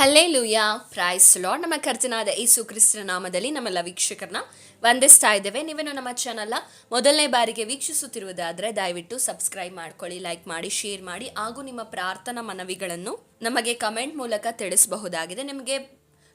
ಹಲ್ಲೇ ಲೂಯಾ price lord ನಮ್ಮ ಕರ್ತನಾದ ಯೇಸು ಕ್ರಿಸ್ತನ ನಾಮದಲ್ಲಿ ನಮ್ಮೆಲ್ಲ ವೀಕ್ಷಕರನ್ನ ವಂದಿಸ್ತಾ ಇದ್ದೇವೆ. ನೀವೇನು ನಮ್ಮ ಚಾನಲ್ನ ಮೊದಲನೇ ಬಾರಿಗೆ ವೀಕ್ಷಿಸುತ್ತಿರುವುದಾದರೆ ದಯವಿಟ್ಟು ಸಬ್ಸ್ಕ್ರೈಬ್ ಮಾಡ್ಕೊಳ್ಳಿ ಲೈಕ್ ಮಾಡಿ ಶೇರ್ ಮಾಡಿ, ಹಾಗೂ ನಿಮ್ಮ ಪ್ರಾರ್ಥನಾ ಮನವಿಗಳನ್ನು ನಮಗೆ ಕಮೆಂಟ್ ಮೂಲಕ ತಿಳಿಸಬಹುದಾಗಿದೆ. ನಿಮಗೆ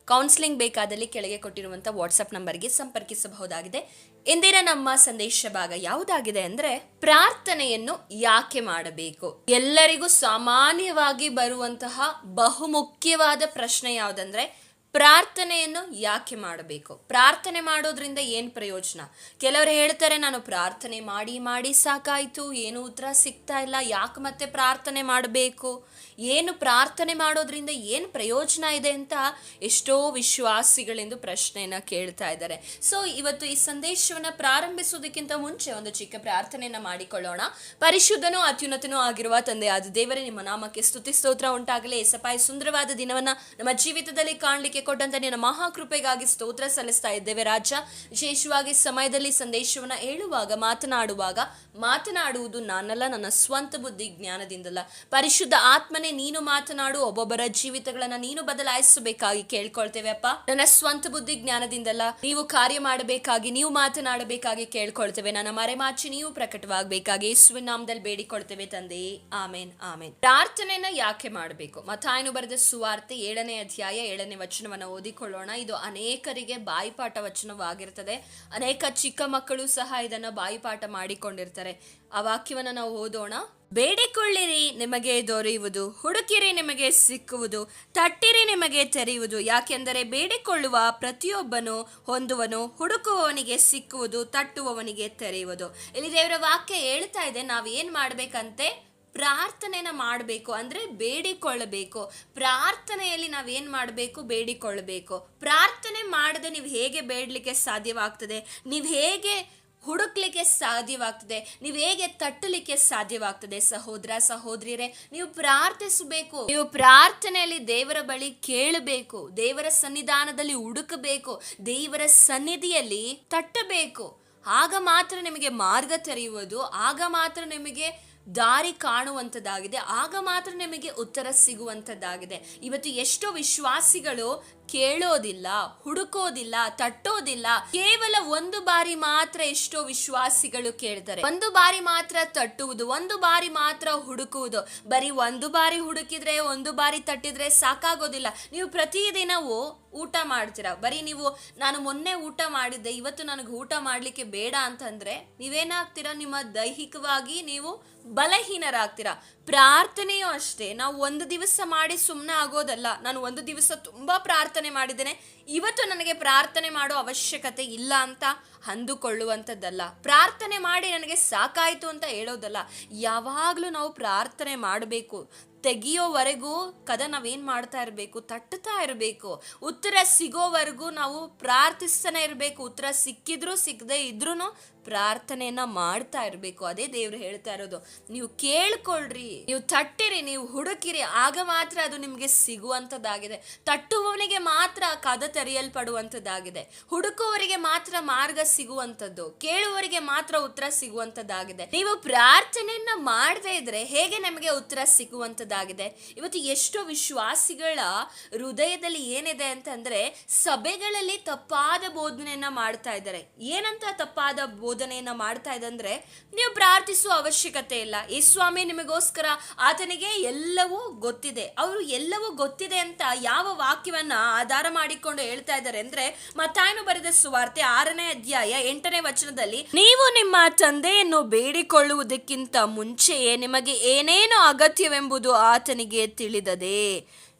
ಕೌನ್ಸಿಲಿಂಗ್ ಬೇಕಾದಲ್ಲಿ ಕೆಳಗೆ ಕೊಟ್ಟಿರುವಂಥ ವಾಟ್ಸಪ್ ನಂಬರ್ಗೆ ಸಂಪರ್ಕಿಸಬಹುದಾಗಿದೆ. ಇಂದಿನ ನಮ್ಮ ಸಂದೇಶ ಭಾಗ ಯಾವುದಾಗಿದೆ ಅಂದ್ರೆ ಪ್ರಾರ್ಥನೆಯನ್ನು ಯಾಕೆ ಮಾಡಬೇಕು? ಎಲ್ಲರಿಗೂ ಸಾಮಾನ್ಯವಾಗಿ ಬರುವಂತಹ ಬಹುಮುಖ್ಯವಾದ ಪ್ರಶ್ನೆ ಯಾವುದಂದ್ರೆ ಪ್ರಾರ್ಥನೆಯನ್ನು ಯಾಕೆ ಮಾಡಬೇಕು? ಪ್ರಾರ್ಥನೆ ಮಾಡೋದ್ರಿಂದ ಏನು ಪ್ರಯೋಜನ? ಕೆಲವರು ಹೇಳ್ತಾರೆ, ನಾನು ಪ್ರಾರ್ಥನೆ ಮಾಡಿ ಮಾಡಿ ಸಾಕಾಯ್ತು, ಏನು ಉತ್ತರ ಸಿಗ್ತಾ ಇಲ್ಲ, ಯಾಕೆ ಮತ್ತೆ ಪ್ರಾರ್ಥನೆ ಮಾಡಬೇಕು? ಏನು ಪ್ರಾರ್ಥನೆ ಮಾಡೋದ್ರಿಂದ ಏನು ಪ್ರಯೋಜನ ಇದೆ ಅಂತ ಎಷ್ಟೋ ವಿಶ್ವಾಸಿಗಳೆಂದು ಪ್ರಶ್ನೆಯನ್ನ ಕೇಳ್ತಾ ಇದ್ದಾರೆ. ಸೊ ಇವತ್ತು ಈ ಸಂದೇಶವನ್ನ ಪ್ರಾರಂಭಿಸೋದಕ್ಕಿಂತ ಮುಂಚೆ ಒಂದು ಚಿಕ್ಕ ಪ್ರಾರ್ಥನೆಯನ್ನ ಮಾಡಿಕೊಳ್ಳೋಣ. ಪರಿಶುದ್ಧನೂ ಅತ್ಯುನ್ನತನೂ ಆಗಿರುವ ತಂದೆಯಾದ ದೇವರೇ, ನಿಮ್ಮ ನಾಮಕ್ಕೆ ಸ್ತುತಿ, ಸ್ತೋತ್ರ ಉಂಟಾಗಲಿ. ಎಸಪಾಯಿ ಸುಂದರವಾದ ದಿನವನ್ನ ನಮ್ಮ ಜೀವಿತದಲ್ಲಿ ಕಾಣಲಿಕ್ಕೆ ಕೊಟ್ಟಂತ ನಿನ್ನ ಮಹಾಕೃಪೆಗಾಗಿ ಸ್ತೋತ್ರ ಸಲ್ಲಿಸ್ತಾ ಇದ್ದೇವೆ ರಾಜ. ವಿಶೇಷವಾಗಿ ಸಮಯದಲ್ಲಿ ಸಂದೇಶವನ್ನ ಹೇಳುವಾಗ, ಮಾತನಾಡುವಾಗ, ಮಾತನಾಡುವುದು ನಾನಲ್ಲ, ನನ್ನ ಸ್ವಂತ ಬುದ್ಧಿ ಜ್ಞಾನದಿಂದಲ್ಲ. ಪರಿಶುದ್ಧ ಆತ್ಮನೇ ನೀನು ಮಾತನಾಡು, ಒಬ್ಬೊಬ್ಬರ ಜೀವಿತಗಳನ್ನ ನೀನು ಬದಲಾಯಿಸಬೇಕಾಗಿ ಕೇಳ್ಕೊಳ್ತೇವೆ, ಅಪ್ಪ. ನನ್ನ ಸ್ವಂತ ಬುದ್ಧಿ ಜ್ಞಾನದಿಂದಲ್ಲ ನೀವು ಕಾರ್ಯ ಮಾಡಬೇಕಾಗಿ, ನೀವು ಮಾತನಾಡಬೇಕಾಗಿ ಕೇಳ್ಕೊಳ್ತೇವೆ. ನನ್ನ ಮರೆಮಾಚಿ ನೀವು ಪ್ರಕಟವಾಗಬೇಕಾಗಿ ಯೇಸುವಿನ ನಾಮದಲ್ಲಿ ಬೇಡಿಕೊಳ್ತೇವೆ, ತಂದೆ. ಆಮೇನ್ ಆಮೇನ್. ಪ್ರಾರ್ಥನೆನ ಯಾಕೆ ಮಾಡಬೇಕು? ಮತಾಯನು ಬರೆದ ಸುವಾರ್ತೆ ಏಳನೇ ಅಧ್ಯಾಯ ಏಳನೇ ವಚನವನ್ನ ಓದಿಕೊಳ್ಳೋಣ. ಇದು ಅನೇಕರಿಗೆ ಬಾಯಿಪಾಠ ವಚನವಾಗಿರ್ತದೆ ಅನೇಕ ಚಿಕ್ಕ ಮಕ್ಕಳು ಸಹ ಇದನ್ನ ಬಾಯಿಪಾಠ ಮಾಡಿಕೊಂಡಿರ್ತಾರೆ. ಆ ವಾಕ್ಯವನ್ನ ನಾವು ಓದೋಣ. ಬೇಡಿಕೊಳ್ಳಿರಿ, ನಿಮಗೆ ದೊರೆಯುವುದು. ಹುಡುಕಿರಿ, ನಿಮಗೆ ಸಿಕ್ಕುವುದು. ತಟ್ಟಿರಿ, ನಿಮಗೆ ತೆರೆಯುವುದು. ಯಾಕೆಂದರೆ ಬೇಡಿಕೊಳ್ಳುವ ಪ್ರತಿಯೊಬ್ಬನು ಹೊಂದುವನು, ಹುಡುಕುವವನಿಗೆ ಸಿಕ್ಕುವುದು, ತಟ್ಟುವವನಿಗೆ ತೆರೆಯುವುದು. ಇಲ್ಲಿ ದೇವರ ವಾಕ್ಯ ಹೇಳ್ತಾ ಇದೆ, ನಾವು ಏನು ಮಾಡಬೇಕಂತೆ? ಪ್ರಾರ್ಥನೆನ ಮಾಡಬೇಕು, ಅಂದರೆ ಬೇಡಿಕೊಳ್ಳಬೇಕು. ಪ್ರಾರ್ಥನೆಯಲ್ಲಿ ನಾವೇನು ಮಾಡಬೇಕು? ಬೇಡಿಕೊಳ್ಳಬೇಕು. ಪ್ರಾರ್ಥನೆ ಮಾಡದೆ ನೀವು ಹೇಗೆ ಬೇಡಲಿಕ್ಕೆ ಸಾಧ್ಯವಾಗ್ತದೆ? ನೀವು ಹೇಗೆ ಹುಡುಕ್ಲಿಕ್ಕೆ ಸಾಧ್ಯವಾಗ್ತದೆ. ನೀವು ಹೇಗೆ ತಟ್ಟಲಿಕ್ಕೆ ಸಾಧ್ಯವಾಗ್ತದೆ? ಸಹೋದರ, ಸಹೋದರಿಯರೇ, ನೀವು ಪ್ರಾರ್ಥಿಸಬೇಕು. ನೀವು ಪ್ರಾರ್ಥನೆಯಲ್ಲಿ ದೇವರ ಬಳಿ ಕೇಳಬೇಕು. ದೇವರ ಸನ್ನಿಧಾನದಲ್ಲಿ ಹುಡುಕಬೇಕು. ದೇವರ ಸನ್ನಿಧಿಯಲ್ಲಿ ತಟ್ಟಬೇಕು. ಆಗ ಮಾತ್ರ ನಿಮಗೆ ಮಾರ್ಗ ತೆರೆಯುವುದು, ಆಗ ಮಾತ್ರ ನಿಮಗೆ ದಾರಿ ಕಾಣುವಂಥದ್ದಾಗಿದೆ, ಆಗ ಮಾತ್ರ ನಿಮಗೆ ಉತ್ತರ ಸಿಗುವಂಥದ್ದಾಗಿದೆ. ಇವತ್ತು ಎಷ್ಟೋ ವಿಶ್ವಾಸಿಗಳು ಕೇಳೋದಿಲ್ಲ, ಹುಡುಕೋದಿಲ್ಲ, ತಟ್ಟೋದಿಲ್ಲ. ಕೇವಲ ಒಂದು ಬಾರಿ ಮಾತ್ರ ಎಷ್ಟೋ ವಿಶ್ವಾಸಿಗಳು ಕೇಳ್ತಾರೆ. ಒಂದು ಬಾರಿ ಮಾತ್ರ ತಟ್ಟುವುದು, ಒಂದು ಬಾರಿ ಮಾತ್ರ ಹುಡುಕುವುದು. ಬರೀ ಒಂದು ಬಾರಿ ಹುಡುಕಿದ್ರೆ, ಒಂದು ಬಾರಿ ತಟ್ಟಿದ್ರೆ ಸಾಕಾಗೋದಿಲ್ಲ. ನೀವು ಪ್ರತಿದಿನವೂ ಊಟ ಮಾಡ್ತೀರಾ. ಬರೀ ನೀವು, ನಾನು ಮೊನ್ನೆ ಊಟ ಮಾಡಿದ್ದೆ, ಇವತ್ತು ನನಗೆ ಊಟ ಮಾಡಲಿಕ್ಕೆ ಬೇಡ ಅಂತಂದ್ರೆ ನೀವೇನಾಗ್ತೀರಾ? ನಿಮ್ಮ ದೈಹಿಕವಾಗಿ ನೀವು ಬಲಹೀನರಾಗ್ತೀರಾ. ಪ್ರಾರ್ಥನೆಯೂ ಅಷ್ಟೇ. ನಾವು ಒಂದು ದಿವಸ ಮಾಡಿ ಸುಮ್ಮನೆ ಆಗೋದಲ್ಲ. ನಾನು ಒಂದು ದಿವಸ ತುಂಬ ಪ್ರಾರ್ಥನೆ ಮಾಡಿದ್ದೇನೆ. ಇವತ್ತು ನನಗೆ ಪ್ರಾರ್ಥನೆ ಮಾಡೋ ಅವಶ್ಯಕತೆ ಇಲ್ಲ ಅಂತ ಅಂದುಕೊಳ್ಳುವಂಥದ್ದಲ್ಲ. ಪ್ರಾರ್ಥನೆ ಮಾಡಿ ನನಗೆ ಸಾಕಾಯಿತು ಅಂತ ಹೇಳೋದಲ್ಲ. ಯಾವಾಗಲೂ ನಾವು ಪ್ರಾರ್ಥನೆ ಮಾಡಬೇಕು. ತೆಗಿಯೋವರೆಗೂ ಕದ ನಾವೇನು ಮಾಡ್ತಾ ಇರಬೇಕು? ತಟ್ಟುತ್ತಾ ಇರಬೇಕು. ಉತ್ತರ ಸಿಗೋವರೆಗೂ ನಾವು ಪ್ರಾರ್ಥಿಸ್ತಾನೆ ಇರಬೇಕು. ಉತ್ತರ ಸಿಕ್ಕಿದ್ರೂ ಸಿಗದೆ ಇದ್ರೂ ಪ್ರಾರ್ಥನೆಯನ್ನ ಮಾಡ್ತಾ ಇರಬೇಕು. ಅದೇ ದೇವ್ರು ಹೇಳ್ತಾ ಇರೋದು. ನೀವು ಕೇಳ್ಕೊಳ್ರಿ. ನೀವು ತಟ್ಟಿರಿ, ನೀವು ಹುಡುಕಿರಿ. ಆಗ ಮಾತ್ರ ಅದು ನಿಮಗೆ ಸಿಗುವಂಥದ್ದಾಗಿದೆ. ತಟ್ಟುವವನಿಗೆ ಮಾತ್ರ ಕದ ತೆರೆಯಲ್ಪಡುವಂಥದ್ದಾಗಿದೆ. ಹುಡುಕುವವರಿಗೆ ಮಾತ್ರ ಮಾರ್ಗ ಸಿಗುವಂಥದ್ದು. ಕೇಳುವವರಿಗೆ ಮಾತ್ರ ಉತ್ತರ ಸಿಗುವಂಥದ್ದಾಗಿದೆ. ನೀವು ಪ್ರಾರ್ಥನೆಯನ್ನ ಮಾಡದೇ ಇದ್ರೆ ಹೇಗೆ ನಮಗೆ ಉತ್ತರ ಸಿಗುವಂಥದ್ದಾಗಿದೆ? ಇವತ್ತು ಎಷ್ಟೋ ವಿಶ್ವಾಸಿಗಳ ಹೃದಯದಲ್ಲಿ ಏನಿದೆ ಅಂತಂದ್ರೆ ಸಭೆಗಳಲ್ಲಿ ತಪ್ಪಾದ ಬೋಧನೆಯನ್ನ ಮಾಡ್ತಾ ಇದ್ದಾರೆ. ಏನಂತ ತಪ್ಪಾದ ಬೋಧನೆಯನ್ನ ಮಾಡ್ತಾ ಇದ್ದಂದ್ರೆ ನೀವು ಪ್ರಾರ್ಥಿಸುವ ಅವಶ್ಯಕತೆ ಇಲ್ಲ. ಈ ಸ್ವಾಮಿ ನಿಮಗೋಸ್ಕರ ಆತನಿಗೆ ಎಲ್ಲವೂ ಗೊತ್ತಿದೆ. ಅವರು ಎಲ್ಲವೂ ಗೊತ್ತಿದೆ ಅಂತ ಯಾವ ವಾಕ್ಯವನ್ನ ಆಧಾರ ಮಾಡಿಕೊಂಡು ಹೇಳ್ತಾ ಇದ್ದಾರೆ ಅಂದ್ರೆ ಮತ್ತಾಯನು ಬರೆದ ಸುವಾರ್ತೆ ಆರನೇ ಅಧ್ಯಾಯ ಎಂಟನೇ ವಚನದಲ್ಲಿ, ನೀವು ನಿಮ್ಮ ತಂದೆಯನ್ನು ಬೇಡಿಕೊಳ್ಳುವುದಕ್ಕಿಂತ ಮುಂಚೆಯೇ ನಿಮಗೆ ಏನೇನು ಅಗತ್ಯವೆಂಬುದು ಆತನಿಗೆ ತಿಳಿದದೆ.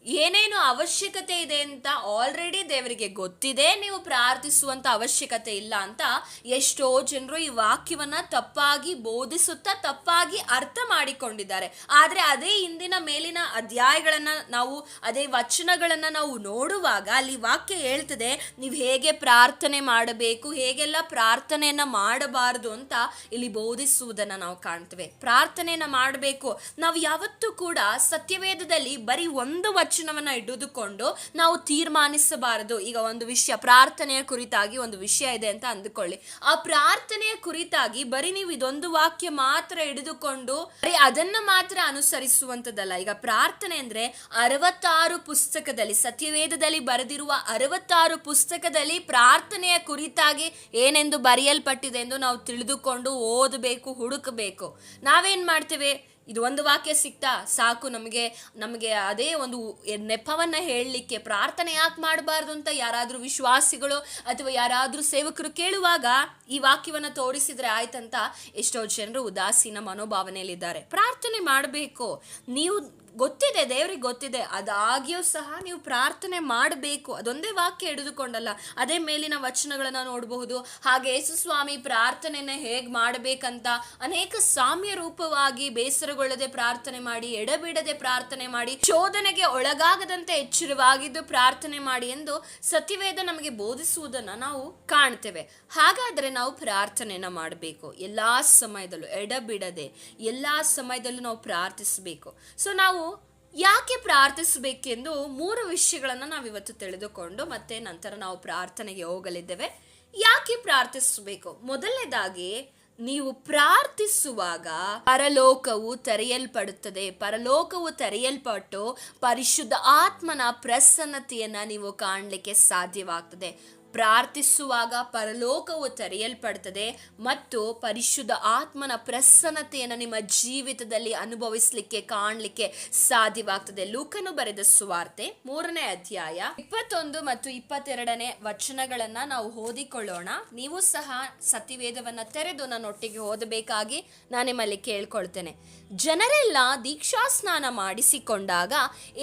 ಏನೇನು ಅವಶ್ಯಕತೆ ಇದೆ ಅಂತ ಆಲ್ರೆಡಿ ದೇವರಿಗೆ ಗೊತ್ತಿದೆ, ನೀವು ಪ್ರಾರ್ಥಿಸುವಂತ ಅವಶ್ಯಕತೆ ಇಲ್ಲ ಅಂತ ಎಷ್ಟೋ ಜನರು ಈ ವಾಕ್ಯವನ್ನ ತಪ್ಪಾಗಿ ಬೋಧಿಸುತ್ತಾ, ತಪ್ಪಾಗಿ ಅರ್ಥ ಮಾಡಿಕೊಂಡಿದ್ದಾರೆ. ಆದರೆ ಅದೇ ಇಂದಿನ ಮೇಲಿನ ಅಧ್ಯಾಯಗಳನ್ನು ನಾವು, ಅದೇ ವಚನಗಳನ್ನು ನಾವು ನೋಡುವಾಗ ಅಲ್ಲಿ ವಾಕ್ಯ ಹೇಳ್ತದೆ, ನೀವು ಹೇಗೆ ಪ್ರಾರ್ಥನೆ ಮಾಡಬೇಕು, ಹೇಗೆಲ್ಲ ಪ್ರಾರ್ಥನೆಯನ್ನು ಮಾಡಬಾರದು ಅಂತ ಇಲ್ಲಿ ಬೋಧಿಸುವುದನ್ನು ನಾವು ಕಾಣ್ತೇವೆ. ಪ್ರಾರ್ಥನೆಯನ್ನು ಮಾಡಬೇಕು. ನಾವು ಯಾವತ್ತೂ ಕೂಡ ಸತ್ಯವೇದದಲ್ಲಿ ಬರೀ ಒಂದು ವಚನ ವಚನವನ್ನ ಹಿಡಿದುಕೊಂಡು ನಾವು ತೀರ್ಮಾನಿಸಬಾರದು. ಈಗ ಒಂದು ವಿಷಯ, ಪ್ರಾರ್ಥನೆಯ ಕುರಿತಾಗಿ ಒಂದು ವಿಷಯ ಇದೆ ಅಂತ ಅಂದುಕೊಳ್ಳಿ. ಆ ಪ್ರಾರ್ಥನೆಯ ಕುರಿತಾಗಿ ಬರೀ ನೀವು ಇದೊಂದು ವಾಕ್ಯ ಮಾತ್ರ ಹಿಡಿದುಕೊಂಡು, ಬರೀ ಅದನ್ನ ಮಾತ್ರ ಅನುಸರಿಸುವಂತದ್ದಲ್ಲ ಈಗ ಪ್ರಾರ್ಥನೆ ಅಂದ್ರೆ ಅರವತ್ತಾರು ಪುಸ್ತಕದಲ್ಲಿ, ಸತ್ಯವೇದದಲ್ಲಿ ಬರೆದಿರುವ ಅರವತ್ತಾರು ಪುಸ್ತಕದಲ್ಲಿ ಪ್ರಾರ್ಥನೆಯ ಕುರಿತಾಗಿ ಏನೆಂದು ಬರೆಯಲ್ಪಟ್ಟಿದೆ ಎಂದು ನಾವು ತಿಳಿದುಕೊಂಡು ಓದಬೇಕು, ಹುಡುಕಬೇಕು. ನಾವೇನ್ ಮಾಡ್ತೇವೆ? ಇದು ಒಂದು ವಾಕ್ಯ ಸಿಕ್ತಾ ಸಾಕು ನಮಗೆ ನಮಗೆ ಅದೇ ಒಂದು ನೆಪವನ್ನು ಹೇಳಲಿಕ್ಕೆ ಪ್ರಾರ್ಥನೆ ಯಾಕೆ ಮಾಡಬಾರ್ದು ಅಂತ ಯಾರಾದರೂ ವಿಶ್ವಾಸಿಗಳು ಅಥವಾ ಯಾರಾದರೂ ಸೇವಕರು ಕೇಳುವಾಗ ಈ ವಾಕ್ಯವನ್ನು ತೋರಿಸಿದ್ರೆ ಆಯ್ತಂತ ಎಷ್ಟೋ ಜನರು ಉದಾಸೀನ ಮನೋಭಾವನೆಯಲ್ಲಿದ್ದಾರೆ. ಪ್ರಾರ್ಥನೆ ಮಾಡಬೇಕು. ನೀವು ಗೊತ್ತಿದೆ, ದೇವ್ರಿಗೆ ಗೊತ್ತಿದೆ. ಅದಾಗಿಯೂ ಸಹ ನೀವು ಪ್ರಾರ್ಥನೆ ಮಾಡಬೇಕು. ಅದೊಂದೇ ವಾಕ್ಯ ಹಿಡಿದುಕೊಂಡಲ್ಲ, ಅದೇ ಮೇಲಿನ ವಚನಗಳನ್ನ ನೋಡಬಹುದು. ಹಾಗೆ ಯೇಸು ಸ್ವಾಮಿ ಪ್ರಾರ್ಥನೆಯನ್ನ ಹೇಗ್ ಮಾಡಬೇಕಂತ ಅನೇಕ ಸಾಮ್ಯ ರೂಪವಾಗಿ ಬೇಸರಗೊಳ್ಳದೆ ಪ್ರಾರ್ಥನೆ ಮಾಡಿ, ಎಡಬಿಡದೆ ಪ್ರಾರ್ಥನೆ ಮಾಡಿ, ಶೋಧನೆಗೆ ಒಳಗಾಗದಂತೆ ಎಚ್ಚರವಾಗಿದ್ದು ಪ್ರಾರ್ಥನೆ ಮಾಡಿ ಎಂದು ಸತಿವೇದ ನಮಗೆ ಬೋಧಿಸುವುದನ್ನ ನಾವು ಕಾಣ್ತೇವೆ. ಹಾಗಾದ್ರೆ ನಾವು ಪ್ರಾರ್ಥನೆಯನ್ನ ಮಾಡಬೇಕು. ಎಲ್ಲಾ ಸಮಯದಲ್ಲೂ ಎಡಬಿಡದೆ, ಎಲ್ಲಾ ಸಮಯದಲ್ಲೂ ನಾವು ಪ್ರಾರ್ಥಿಸಬೇಕು. ಸೊ ನಾವು ಯಾಕೆ ಪ್ರಾರ್ಥಿಸಬೇಕೆಂದು ಮೂರು ವಿಷಯಗಳನ್ನು ನಾವು ಇವತ್ತು ತಿಳಿದುಕೊಂಡು ಮತ್ತೆ ನಂತರ ನಾವು ಪ್ರಾರ್ಥನೆಗೆ ಹೋಗಲಿದ್ದೇವೆ. ಯಾಕೆ ಪ್ರಾರ್ಥಿಸಬೇಕು? ಮೊದಲನೇದಾಗಿ, ನೀವು ಪ್ರಾರ್ಥಿಸುವಾಗ ಪರಲೋಕವು ತೆರೆಯಲ್ಪಡುತ್ತದೆ. ಪರಲೋಕವು ತೆರೆಯಲ್ಪಟ್ಟು ಪರಿಶುದ್ಧ ಆತ್ಮನ ಪ್ರಸನ್ನತೆಯನ್ನ ನೀವು ಕಾಣಲಿಕ್ಕೆ ಸಾಧ್ಯವಾಗ್ತದೆ. ಪ್ರಾರ್ಥಿಸುವಾಗ ಪರಲೋಕವು ತೆರೆಯಲ್ಪಡ್ತದೆ ಮತ್ತು ಪರಿಶುದ್ಧ ಆತ್ಮನ ಪ್ರಸನ್ನತೆಯನ್ನು ನಿಮ್ಮ ಜೀವಿತದಲ್ಲಿ ಅನುಭವಿಸಲಿಕ್ಕೆ, ಕಾಣಲಿಕ್ಕೆ ಸಾಧ್ಯವಾಗ್ತದೆ. ಲೂಕನು ಬರೆದ ಸುವಾರ್ತೆ ಮೂರನೇ ಅಧ್ಯಾಯ ಇಪ್ಪತ್ತೊಂದು ಮತ್ತು ಇಪ್ಪತ್ತೆರಡನೇ ವಚನಗಳನ್ನ ನಾವು ಓದಿಕೊಳ್ಳೋಣ. ನೀವು ಸಹ ಸತಿವೇದವನ್ನ ತೆರೆದು ನನ್ನೊಟ್ಟಿಗೆ ಓದಬೇಕಾಗಿ ನಾನು ನಿಮ್ಮಲ್ಲಿ ಕೇಳ್ಕೊಳ್ತೇನೆ. ಜನರೆಲ್ಲ ದೀಕ್ಷಾ ಸ್ನಾನ ಮಾಡಿಸಿಕೊಂಡಾಗ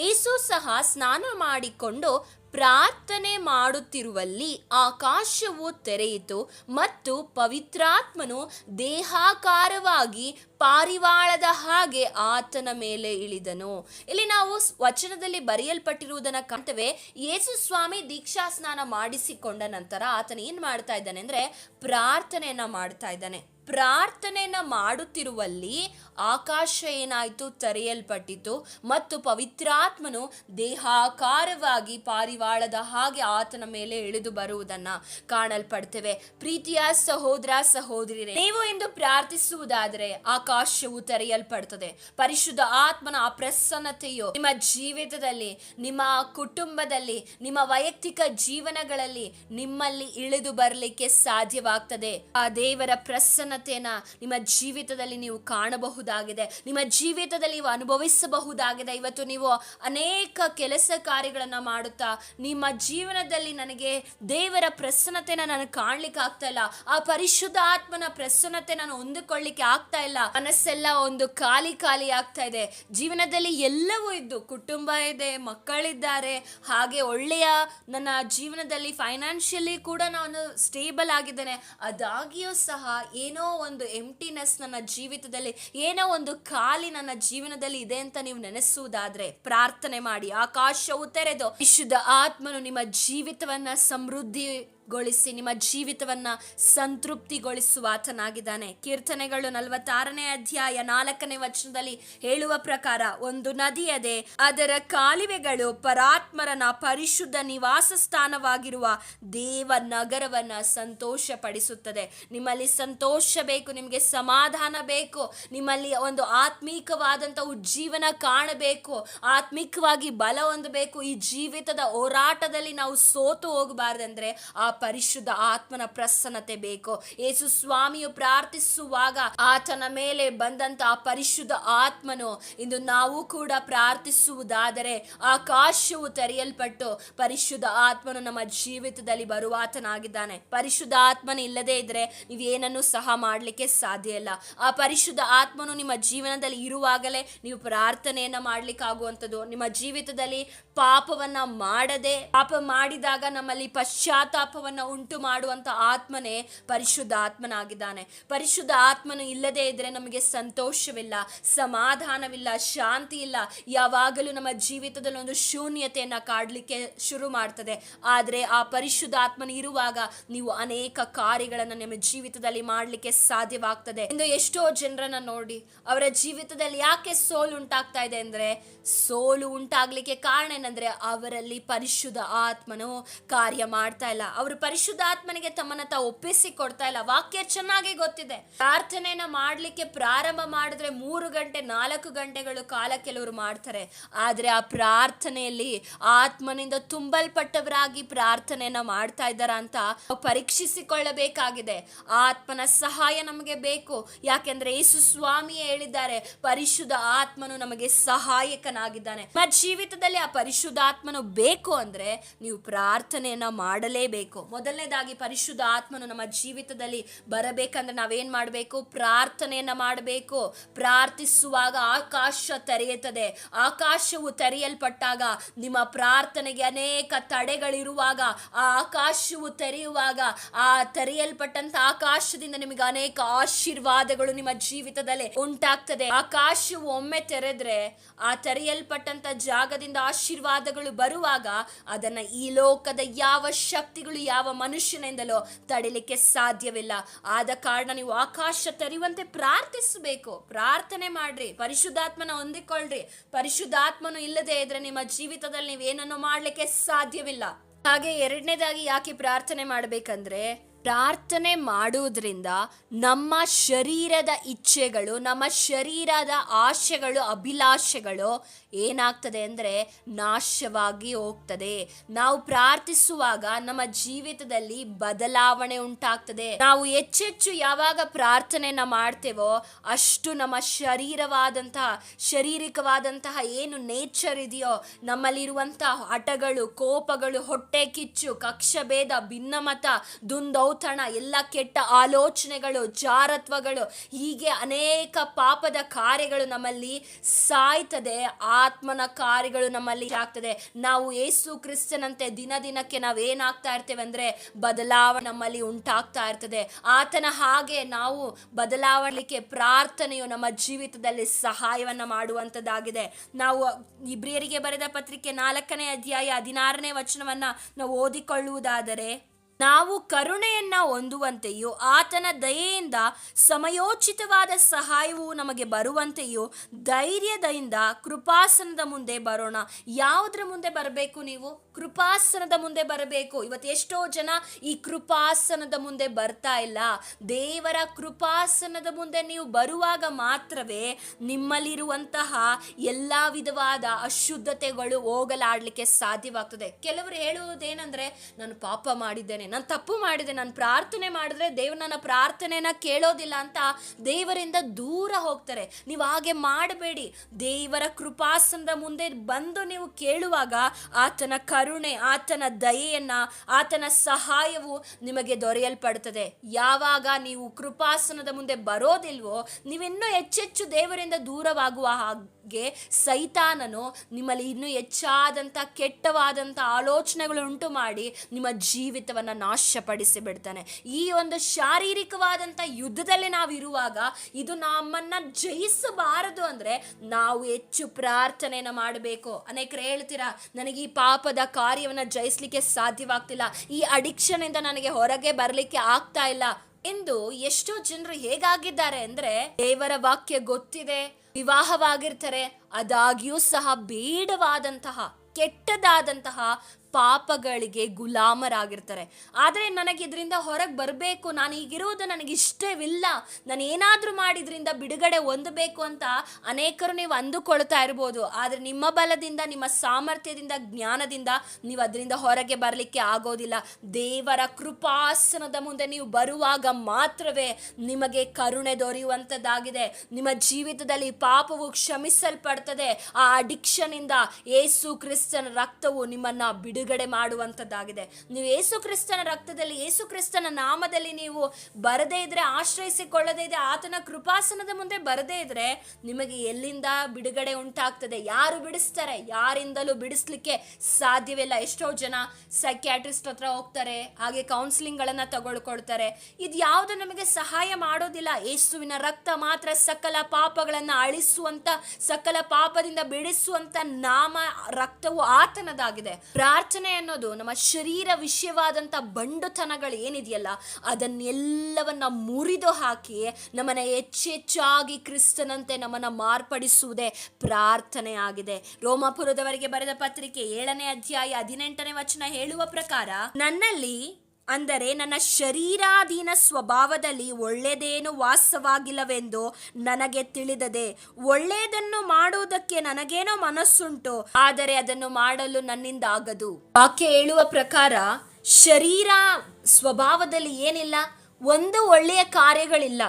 ಏಸು ಸಹ ಸ್ನಾನ ಮಾಡಿಕೊಂಡು ಪ್ರಾರ್ಥನೆ ಮಾಡುತ್ತಿರುವಲ್ಲಿ ಆಕಾಶವು ತೆರೆಯಿತು ಮತ್ತು ಪವಿತ್ರಾತ್ಮನು ದೇಹಾಕಾರವಾಗಿ ಪಾರಿವಾಳದ ಹಾಗೆ ಆತನ ಮೇಲೆ ಇಳಿದನು. ಇಲ್ಲಿ ನಾವು ವಚನದಲ್ಲಿ ಬರೆಯಲ್ಪಟ್ಟಿರುವುದನ್ನು ಕಾಣ್ತೇವೆ. ಯೇಸು ಸ್ವಾಮಿ ದೀಕ್ಷಾ ಸ್ನಾನ ಮಾಡಿಸಿಕೊಂಡ ನಂತರ ಆತನ ಏನ್ ಮಾಡ್ತಾ ಇದ್ದಾನೆ ಅಂದರೆ ಪ್ರಾರ್ಥನೆಯನ್ನ ಮಾಡ್ತಾ ಇದ್ದಾನೆ. ಪ್ರಾರ್ಥನೆಯನ್ನ ಮಾಡುತ್ತಿರುವಲ್ಲಿ ಆಕಾಶ ಏನಾಯಿತು ತೆರೆಯಲ್ಪಟ್ಟಿತು ಮತ್ತು ಪವಿತ್ರಾತ್ಮನು ದೇಹಾಕಾರವಾಗಿ ಪಾರಿವಾಳದ ಹಾಗೆ ಆತನ ಮೇಲೆ ಇಳಿದು ಬರುವುದನ್ನ ಕಾಣಲ್ಪಡ್ತೇವೆ. ಪ್ರೀತಿಯ ಸಹೋದರ ಸಹೋದರಿಯರೇ, ನೀವು ಎಂದು ಪ್ರಾರ್ಥಿಸುವುದಾದರೆ ಆಕಾಶವು ತೆರೆಯಲ್ಪಡ್ತದೆ. ಪರಿಶುದ್ಧ ಆತ್ಮನ ಅಪ್ರಸನ್ನತೆಯು ಪ್ರಸನ್ನತೆಯು ನಿಮ್ಮ ಜೀವಿತದಲ್ಲಿ, ನಿಮ್ಮ ಕುಟುಂಬದಲ್ಲಿ, ನಿಮ್ಮ ವೈಯಕ್ತಿಕ ಜೀವನಗಳಲ್ಲಿ ನಿಮ್ಮಲ್ಲಿ ಇಳಿದು ಬರಲಿಕ್ಕೆ ಸಾಧ್ಯವಾಗ್ತದೆ. ಆ ದೇವರ ಪ್ರಸನ್ನತೆಯನ್ನ ನಿಮ್ಮ ಜೀವಿತದಲ್ಲಿ ನೀವು ಕಾಣಬಹುದಾಗಿದೆ. ನಿಮ್ಮ ಜೀವಿತದಲ್ಲಿ ನೀವು ಅನುಭವಿಸಬಹುದಾಗಿದೆ. ಇವತ್ತು ನೀವು ಅನೇಕ ಕೆಲಸ ಕಾರ್ಯಗಳನ್ನ ಮಾಡುತ್ತಾ, ನಿಮ್ಮ ಜೀವನದಲ್ಲಿ ನನಗೆ ದೇವರ ಪ್ರಸನ್ನತೆನ ನಾನು ಕಾಣ್ಲಿಕ್ಕೆ ಆಗ್ತಾ ಇಲ್ಲ. ಆ ಪರಿಶುದ್ಧ ಆತ್ಮನ ಪ್ರಸನ್ನತೆ ನಾನು ಹೊಂದಿಕೊಳ್ಳಿಕ್ಕೆ ಆಗ್ತಾ ಇಲ್ಲ. ಮನಸ್ಸೆಲ್ಲ ಒಂದು ಖಾಲಿ ಖಾಲಿ ಆಗ್ತಾ ಇದೆ. ಜೀವನದಲ್ಲಿ ಎಲ್ಲವೂ ಇದ್ದು, ಕುಟುಂಬ ಇದೆ, ಮಕ್ಕಳಿದ್ದಾರೆ, ಹಾಗೆ ಒಳ್ಳೆಯ ನನ್ನ ಜೀವನದಲ್ಲಿ ಫೈನಾನ್ಷಿಯಲಿ ಕೂಡ ನಾನು ಸ್ಟೇಬಲ್ ಆಗಿದ್ದೇನೆ. ಅದಾಗಿಯೂ ಸಹ ಏನೋ ಒಂದು ಎಂಟಿನೆಸ್ ನನ್ನ ಜೀವಿತದಲ್ಲಿ, ಏನೋ ಒಂದು ಖಾಲಿ ನನ್ನ ಜೀವನದಲ್ಲಿ ಇದೆ ಅಂತ ನೀವು ನೆನೆಸುವುದಾದ್ರೆ ಪ್ರಾರ್ಥನೆ ಮಾಡಿ. ಆಕಾಶವು ತೆರೆದು ವಿಶುದ್ಧ ಆತ್ಮನು ನಿಮ್ಮ ಜೀವಿತವನ್ನ ಸಮೃದ್ಧಿಗೊಳಿಸಿ ನಿಮ್ಮ ಜೀವಿತವನ್ನ ಸಂತೃಪ್ತಿಗೊಳಿಸುವ ಆತನಾಗಿದ್ದಾನೆ ಕೀರ್ತನೆಗಳು ನಲವತ್ತಾರನೇ ಅಧ್ಯಾಯ ನಾಲ್ಕನೇ ವಚನದಲ್ಲಿ ಹೇಳುವ ಪ್ರಕಾರ, ಒಂದು ನದಿಯದೆ ಅದರ ಕಾಲುವೆಗಳು ಪರಾತ್ಮರನ ಪರಿಶುದ್ಧ ನಿವಾಸ ಸ್ಥಾನವಾಗಿರುವ ದೇವ ನಗರವನ್ನ ಸಂತೋಷ ಪಡಿಸುತ್ತದೆ ನಿಮ್ಮಲ್ಲಿ ಸಂತೋಷ ಬೇಕು, ನಿಮಗೆ ಸಮಾಧಾನ ಬೇಕು, ನಿಮ್ಮಲ್ಲಿ ಒಂದು ಆತ್ಮೀಕವಾದಂತ ಉಜ್ಜೀವನ ಕಾಣಬೇಕು, ಆತ್ಮಿಕವಾಗಿ ಬಲ ಹೊಂದಬೇಕು. ಈ ಜೀವಿತದ ಹೋರಾಟದಲ್ಲಿ ನಾವು ಸೋತು ಹೋಗಬಾರ್ದಂದ್ರೆ ಆ ಪರಿಶುದ್ಧ ಆತ್ಮನ ಪ್ರಸನ್ನತೆ ಬೇಕು? ಯೇಸು ಸ್ವಾಮಿಯು ಪ್ರಾರ್ಥಿಸುವಾಗ ಆತನ ಮೇಲೆ ಬಂದಂತ ಆ ಪರಿಶುದ್ಧ ಆತ್ಮನು ಇಂದು ನಾವು ಕೂಡ ಪ್ರಾರ್ಥಿಸುವುದಾದರೆ ಆಕಾಶವು ತೆರೆಯಲ್ಪಟ್ಟು ಪರಿಶುದ್ಧ ಆತ್ಮನು ನಮ್ಮ ಜೀವಿತದಲ್ಲಿ ಬರುವಾತನಾಗಿದ್ದಾನೆ. ಪರಿಶುದ್ಧ ಆತ್ಮನ ಇಲ್ಲದೆ ಇದ್ರೆ ನೀವೇನನ್ನು ಸಹ ಮಾಡಲಿಕ್ಕೆ ಸಾಧ್ಯ ಇಲ್ಲ. ಆ ಪರಿಶುದ್ಧ ಆತ್ಮನು ನಿಮ್ಮ ಜೀವನದಲ್ಲಿ ಇರುವಾಗಲೇ ನೀವು ಪ್ರಾರ್ಥನೆಯನ್ನ ಮಾಡ್ಲಿಕ್ಕಾಗುವಂಥದ್ದು ನಿಮ್ಮ ಜೀವಿತದಲ್ಲಿ ಪಾಪವನ್ನ ಮಾಡದೆ ಪಾಪ ಮಾಡಿದಾಗ ನಮ್ಮಲ್ಲಿ ಪಶ್ಚಾತ್ತಾಪ ಪಾಪವನ್ನ ಉಂಟು ಮಾಡುವಂಥ ಆತ್ಮನೇ ಪರಿಶುದ್ಧ ಆತ್ಮನಾಗಿದ್ದಾನೆ. ಪರಿಶುದ್ಧ ಆತ್ಮನು ಇಲ್ಲದೇ ಇದ್ದರೆ ನಮಗೆ ಸಂತೋಷವಿಲ್ಲ, ಸಮಾಧಾನವಿಲ್ಲ ಶಾಂತಿ ಇಲ್ಲ ಯಾವಾಗಲೂ ನಮ್ಮ ಜೀವಿತದಲ್ಲಿ ಒಂದು ಶೂನ್ಯತೆಯನ್ನು ಕಾಡಲಿಕ್ಕೆ ಶುರು ಮಾಡ್ತದೆ. ಆದರೆ ಆ ಪರಿಶುದ್ಧ ಆತ್ಮನು ಇರುವಾಗ ನೀವು ಅನೇಕ ಕಾರ್ಯಗಳನ್ನು ನಿಮ್ಮ ಜೀವಿತದಲ್ಲಿ ಮಾಡಲಿಕ್ಕೆ ಸಾಧ್ಯವಾಗ್ತದೆ. ಇಂದು ಎಷ್ಟೋ ಜನರನ್ನು ನೋಡಿ, ಅವರ ಜೀವಿತದಲ್ಲಿ ಯಾಕೆ ಸೋಲು ಉಂಟಾಗ್ತಾ ಇದೆ ಅಂದ್ರೆ, ಸೋಲು ಉಂಟಾಗ್ಲಿಕ್ಕೆ ಕಾರಣ ಏನಂದ್ರೆ, ಅವರಲ್ಲಿ ಪರಿಶುದ್ಧ ಆತ್ಮನು ಕಾರ್ಯ ಮಾಡ್ತಾ ಇಲ್ಲ. ಅವರು ಪರಿಶುದ್ಧ ಆತ್ಮನಿಗೆ ತಮ್ಮನ್ನ ತಾವು ಒಪ್ಪಿಸಿ ಕೊಡ್ತಾ ಇಲ್ಲ. ವಾಕ್ಯ ಚೆನ್ನಾಗಿ ಗೊತ್ತಿದೆ. ಪ್ರಾರ್ಥನೆಯನ್ನ ಮಾಡ್ಲಿಕ್ಕೆ ಪ್ರಾರಂಭ ಮಾಡಿದ್ರೆ ಮೂರು ಗಂಟೆ, ನಾಲ್ಕು ಗಂಟೆಗಳು ಕಾಲ ಕೆಲವರು ಮಾಡ್ತಾರೆ. ಆದ್ರೆ ಆ ಪ್ರಾರ್ಥನೆಯಲ್ಲಿ ಆತ್ಮನಿಂದ ತುಂಬಲ್ಪಟ್ಟವರಾಗಿ ಪ್ರಾರ್ಥನೆಯನ್ನ ಮಾಡ್ತಾ ಇದ್ದಾರ ಅಂತ ಪರೀಕ್ಷಿಸಿಕೊಳ್ಳಬೇಕಾಗಿದೆ. ಆತ್ಮನ ಸಹಾಯ ನಮಗೆ ಬೇಕು. ಯಾಕೆಂದ್ರೆ ಯೇಸು ಸ್ವಾಮಿಯೇ ಹೇಳಿದ್ದಾರೆ, ಪರಿಶುದ್ಧ ಆತ್ಮನು ನಮಗೆ ಸಹಾಯಕನಾಗಿದ್ದಾನೆ. ನಮ್ಮ ಜೀವಿತದಲ್ಲಿ ಆ ಪರಿಶುದ್ಧ ಆತ್ಮನು ಬೇಕು ಅಂದ್ರೆ ನೀವು ಪ್ರಾರ್ಥನೆಯನ್ನ ಮಾಡಲೇಬೇಕು. ಮೊದಲನೇದಾಗಿ ಪರಿಶುದ್ಧ ಆತ್ಮನು ನಮ್ಮ ಜೀವಿತದಲ್ಲಿ ಬರಬೇಕಂದ್ರೆ ನಾವೇನ್ ಮಾಡಬೇಕು? ಪ್ರಾರ್ಥನೆಯನ್ನ ಮಾಡಬೇಕು. ಪ್ರಾರ್ಥಿಸುವಾಗ ಆಕಾಶ ತೆರೆಯುತ್ತದೆ. ಆಕಾಶವು ತೆರೆಯಲ್ಪಟ್ಟಾಗ ನಿಮ್ಮ ಪ್ರಾರ್ಥನೆಗೆ ಅನೇಕ ತಡೆಗಳಿರುವಾಗ, ಆ ಆಕಾಶವು ತೆರೆಯುವಾಗ, ಆ ತೆರೆಯಲ್ಪಟ್ಟಂತ ಆಕಾಶದಿಂದ ನಿಮಗೆ ಅನೇಕ ಆಶೀರ್ವಾದಗಳು ನಿಮ್ಮ ಜೀವಿತದಲ್ಲಿ ಉಂಟಾಗ್ತದೆ. ಆಕಾಶವು ಒಮ್ಮೆ ತೆರೆದ್ರೆ, ಆ ತೆರೆಯಲ್ಪಟ್ಟಂತ ಜಾಗದಿಂದ ಆಶೀರ್ವಾದಗಳು ಬರುವಾಗ ಅದನ್ನ ಈ ಲೋಕದ ಯಾವ ಶಕ್ತಿಗಳು ಯಾವ ಮನುಷ್ಯನಿಂದಲೋ ತಡಿಲಿಕ್ಕೆ ಸಾಧ್ಯವಿಲ್ಲ. ಆದ ಕಾರಣ ನೀವು ಆಕಾಶ ತೆರೆಯುವಂತೆ ಪ್ರಾರ್ಥಿಸಬೇಕು. ಪ್ರಾರ್ಥನೆ ಮಾಡ್ರಿ. ಪರಿಶುದ್ಧಾತ್ಮನ ಹೊಂದಿಕೊಳ್ಳ್ರಿ. ಪರಿಶುದ್ಧಾತ್ಮನು ಇಲ್ಲದೆ ಇದ್ರೆ ನಿಮ್ಮ ಜೀವಿತದಲ್ಲಿ ನೀವೇನನ್ನು ಮಾಡ್ಲಿಕ್ಕೆ ಸಾಧ್ಯವಿಲ್ಲ. ಹಾಗೆ ಎರಡನೇದಾಗಿ ಯಾಕೆ ಪ್ರಾರ್ಥನೆ ಮಾಡ್ಬೇಕಂದ್ರೆ ಪ್ರಾರ್ಥನೆ ಮಾಡುವುದರಿಂದ ನಮ್ಮ ಶರೀರದ ಇಚ್ಛೆಗಳು, ನಮ್ಮ ಶರೀರದ ಆಶೆಗಳು, ಅಭಿಲಾಷೆಗಳು ಏನಾಗ್ತದೆ ಅಂದರೆ ನಾಶವಾಗಿ ಹೋಗ್ತದೆ. ನಾವು ಪ್ರಾರ್ಥಿಸುವಾಗ ನಮ್ಮ ಜೀವಿತದಲ್ಲಿ ಬದಲಾವಣೆ ಉಂಟಾಗ್ತದೆ. ನಾವು ಹೆಚ್ಚೆಚ್ಚು ಯಾವಾಗ ಪ್ರಾರ್ಥನೆಯನ್ನ ಮಾಡ್ತೇವೋ ಅಷ್ಟು ನಮ್ಮ ಶರೀರವಾದಂತಹ, ಶಾರೀರಿಕವಾದಂತಹ ಏನು ನೇಚರ್ ಇದೆಯೋ, ನಮ್ಮಲ್ಲಿರುವಂತಹ ಹಠಗಳು, ಕೋಪಗಳು, ಹೊಟ್ಟೆ ಕಿಚ್ಚು, ಕಕ್ಷಭೇದ, ಭಿನ್ನಮತ ದುಂದೌತಣ ಎಲ್ಲ ಕೆಟ್ಟ ಆಲೋಚನೆಗಳು, ಜಾರತ್ವಗಳು, ಹೀಗೆ ಅನೇಕ ಪಾಪದ ಕಾರ್ಯಗಳು ನಮ್ಮಲ್ಲಿ ಸಾಯ್ತದೆ, ಆತ್ಮನ ಕಾರ್ಯಗಳು ನಮ್ಮಲ್ಲಿ ಆಗ್ತದೆ. ನಾವು ಏಸು ಕ್ರಿಸ್ತನಂತೆ ದಿನ ದಿನಕ್ಕೆ ನಾವೇನಾಗ್ತಾ ಇರ್ತೇವೆ ಅಂದ್ರೆ ಬದಲಾವಣೆ ನಮ್ಮಲ್ಲಿ ಉಂಟಾಗ್ತಾ ಇರ್ತದೆ. ಆತನ ಹಾಗೆ ನಾವು ಬದಲಾವಣೆಗೆ ಪ್ರಾರ್ಥನೆಯು ನಮ್ಮ ಜೀವಿತದಲ್ಲಿ ಸಹಾಯವನ್ನ ಮಾಡುವಂಥದ್ದಾಗಿದೆ. ನಾವು ಇಬ್ರಿಯರಿಗೆ ಬರೆದ ಪತ್ರಿಕೆ ನಾಲ್ಕನೇ ಅಧ್ಯಾಯ ಹದಿನಾರನೇ ವಚನವನ್ನ ನಾವು ಓದಿಕೊಳ್ಳುವುದಾದರೆ ನಾವು ಕರುಣೆಯನ್ನ ಹೊಂದುವಂತೆಯೂ ಆತನ ದಯೆಯಿಂದ ಸಮಯೋಚಿತವಾದ ಸಹಾಯವು ನಮಗೆ ಬರುವಂತೆಯೂ ಧೈರ್ಯದಿಂದ ಕೃಪಾಸನದ ಮುಂದೆ ಬರೋಣ. ಯಾವುದ್ರ ಮುಂದೆ ಬರಬೇಕು ನೀವು? ಕೃಪಾಸನದ ಮುಂದೆ ಬರಬೇಕು. ಇವತ್ತು ಎಷ್ಟೋ ಜನ ಈ ಕೃಪಾಸನದ ಮುಂದೆ ಬರ್ತಾ ಇಲ್ಲ. ದೇವರ ಕೃಪಾಸನದ ಮುಂದೆ ನೀವು ಬರುವಾಗ ಮಾತ್ರವೇ ನಿಮ್ಮಲ್ಲಿರುವಂತಹ ಎಲ್ಲ ವಿಧವಾದ ಅಶುದ್ಧತೆಗಳು ಹೋಗಲಾಡ್ಲಿಕ್ಕೆ ಸಾಧ್ಯವಾಗ್ತದೆ. ಕೆಲವರು ಹೇಳುವುದೇನೆಂದ್ರೆ, ನಾನು ಪಾಪ ಮಾಡಿದ್ದೇನೆ ನಾನು ತಪ್ಪು ಮಾಡಿದೆ, ನಾನು ಪ್ರಾರ್ಥನೆ ಮಾಡಿದ್ರೆ ದೇವ್ರು ನನ್ನ ಪ್ರಾರ್ಥನೆನ ಕೇಳೋದಿಲ್ಲ ಅಂತ ದೇವರಿಂದ ದೂರ ಹೋಗ್ತಾರೆ. ನೀವು ಹಾಗೆ ಮಾಡಬೇಡಿ. ದೇವರ ಕೃಪಾಸನದ ಮುಂದೆ ಬಂದು ನೀವು ಕೇಳುವಾಗ ಆತನ ಕರುಣೆ, ಆತನ ದಯೆಯನ್ನ, ಆತನ ಸಹಾಯವು ನಿಮಗೆ ದೊರೆಯಲ್ಪಡುತ್ತದೆ. ಯಾವಾಗ ನೀವು ಕೃಪಾಸನದ ಮುಂದೆ ಬರೋದಿಲ್ವೋ, ನೀವಿನ್ನೂ ಹೆಚ್ಚೆಚ್ಚು ದೇವರಿಂದ ದೂರವಾಗುವ ಹಾಗೆ ಸೈತಾನನು ನಿಮ್ಮಲ್ಲಿ ಇನ್ನೂ ಹೆಚ್ಚಾದಂಥ, ಕೆಟ್ಟವಾದಂಥ ಆಲೋಚನೆಗಳು ಉಂಟು ಮಾಡಿ ನಿಮ್ಮ ಜೀವಿತವನ್ನು ನಾಶಪಡಿಸಿ ಬಿಡ್ತಾನೆ ಈ ಒಂದು ಶಾರೀರಿಕವಾದಂಥ ಯುದ್ಧದಲ್ಲಿ ನಾವು ಇರುವಾಗ ಇದು ನಮ್ಮನ್ನ ಜಯಿಸಬಾರದು ಅಂದ್ರೆ ನಾವು ಹೆಚ್ಚು ಪ್ರಾರ್ಥನೆಯನ್ನು ಮಾಡಬೇಕು. ಅನೇಕರು ಹೇಳ್ತೀರಾ, ನನಗೆ ಈ ಪಾಪದ ಕಾರ್ಯವನ್ನ ಜಯಿಸಲಿಕ್ಕೆ ಸಾಧ್ಯವಾಗ್ತಿಲ್ಲ. ಈ ಅಡಿಕ್ಷನ್ ಇಂದ ನನಗೆ ಹೊರಗೆ ಬರಲಿಕ್ಕೆ ಆಗ್ತಾ ಇಲ್ಲ. ಎಂದು ಎಷ್ಟೋ ಜನರು ಹೇಗಾಗಿದ್ದಾರೆ ಅಂದ್ರೆ ದೇವರ ವಾಕ್ಯ ಗೊತ್ತಿದೆ. ವಿವಾಹವಾಗಿರ್ತಾರೆ ಅದಾಗಿಯೂ ಸಹ ಬೇಡವಾದಂತಹ ಕೆಟ್ಟದಾದಂತಹ ಪಾಪಗಳಿಗೆ ಗುಲಾಮರಾಗಿರ್ತಾರೆ. ಆದರೆ ನನಗೆ ಇದರಿಂದ ಹೊರಗೆ ಬರಬೇಕು, ನಾನು ಈಗಿರುವುದು ನನಗೆ ಇಷ್ಟವಿಲ್ಲ, ನಾನು ಏನಾದರೂ ಮಾಡಿದ್ರಿಂದ ಬಿಡುಗಡೆ ಹೊಂದಬೇಕು ಅಂತ ಅನೇಕರು ನೀವು ಅಂದುಕೊಳ್ತಾ ಇರ್ಬೋದು. ಆದರೆ ನಿಮ್ಮ ಬಲದಿಂದ, ನಿಮ್ಮ ಸಾಮರ್ಥ್ಯದಿಂದ, ಜ್ಞಾನದಿಂದ ನೀವು ಅದರಿಂದ ಹೊರಗೆ ಬರಲಿಕ್ಕೆ ಆಗೋದಿಲ್ಲ. ದೇವರ ಕೃಪಾಸನದ ಮುಂದೆ ನೀವು ಬರುವಾಗ ಮಾತ್ರವೇ ನಿಮಗೆ ಕರುಣೆ ದೊರೆಯುವಂಥದ್ದಾಗಿದೆ. ನಿಮ್ಮ ಜೀವಿತದಲ್ಲಿ ಪಾಪವು ಕ್ಷಮಿಸಲ್ಪಡ್ತದೆ. ಆ ಅಡಿಕ್ಷನ್ ಇಂದ ಏಸು ಕ್ರಿಸ್ತನ ರಕ್ತವು ನಿಮ್ಮನ್ನ ಬಿಡು ಬಿಡುಗಡೆ ಮಾಡುವಂಥದ್ದಾಗಿದೆ. ನೀವು ಯೇಸು ಕ್ರಿಸ್ತನ ರಕ್ತದಲ್ಲಿ ಯೇಸು ಕ್ರಿಸ್ತನ ನಾಮದಲ್ಲಿ ನೀವು ಬರದೇ ಇದ್ರೆ, ಆಶ್ರಯಿಸಿಕೊಳ್ಳದೇ ಇದೆ ಆತನ ಕೃಪಾಸನದ ಮುಂದೆ ಬರದೇ ಇದ್ರೆ ನಿಮಗೆ ಎಲ್ಲಿಂದ ಬಿಡುಗಡೆ ಉಂಟಾಗ್ತದೆ? ಯಾರು ಬಿಡಿಸ್ತಾರೆ? ಯಾರಿಂದಲೂ ಬಿಡಿಸ್ಲಿಕ್ಕೆ ಸಾಧ್ಯವಿಲ್ಲ. ಎಷ್ಟೋ ಜನ ಸೈಕ್ಯಾಟ್ರಿಸ್ಟ್ ಹತ್ರ ಹೋಗ್ತಾರೆ, ಹಾಗೆ ಕೌನ್ಸಿಲಿಂಗ್ಗಳನ್ನು ತಗೊಳ್ಕೊಳ್ತಾರೆ. ಇದು ಯಾವುದು ನಮಗೆ ಸಹಾಯ ಮಾಡೋದಿಲ್ಲ. ಯೇಸುವಿನ ರಕ್ತ ಮಾತ್ರ ಸಕಲ ಪಾಪಗಳನ್ನು ಅಳಿಸುವಂತ ಸಕಲ ಪಾಪದಿಂದ ಬಿಡಿಸುವಂತ ನಾಮ, ರಕ್ತವು ಆತನದಾಗಿದೆ. ಪ್ರಾರ್ಥನೆ ಅನ್ನೋದು ನಮ್ಮ ಶರೀರ ವಿಷಯವಾದಂಥ ಬಂಡುತನಗಳು ಏನಿದೆಯಲ್ಲ, ಅದನ್ನೆಲ್ಲವನ್ನ ಮುರಿದು ಹಾಕಿ ನಮ್ಮನ್ನು ಹೆಚ್ಚೆಚ್ಚಾಗಿ ಕ್ರಿಸ್ತನಂತೆ ನಮ್ಮನ್ನು ಮಾರ್ಪಡಿಸುವುದೇ ಪ್ರಾರ್ಥನೆ ಆಗಿದೆ. ರೋಮಾಪುರದವರಿಗೆ ಬರೆದ ಪತ್ರಿಕೆ ಏಳನೇ ಅಧ್ಯಾಯ ಹದಿನೆಂಟನೇ ವಚನ ಹೇಳುವ ಪ್ರಕಾರ, ನನ್ನಲ್ಲಿ ಅಂದರೆ ನನ್ನ ಶರೀರಾಧೀನ ಸ್ವಭಾವದಲ್ಲಿ ಒಳ್ಳೆಯದೇನು ವಾಸವಾಗಿಲ್ಲವೆಂದು ನನಗೆ ತಿಳಿದದೆ. ಒಳ್ಳೆಯದನ್ನು ಮಾಡುವುದಕ್ಕೆ ನನಗೇನೋ ಮನಸ್ಸುಂಟು, ಆದರೆ ಅದನ್ನು ಮಾಡಲು ನನ್ನಿಂದ ಆಗದು. ಆಕೆ ಹೇಳುವ ಪ್ರಕಾರ, ಶರೀರ ಸ್ವಭಾವದಲ್ಲಿ ಏನಿಲ್ಲ, ಒಂದು ಒಳ್ಳೆಯ ಕಾರ್ಯಗಳಿಲ್ಲ.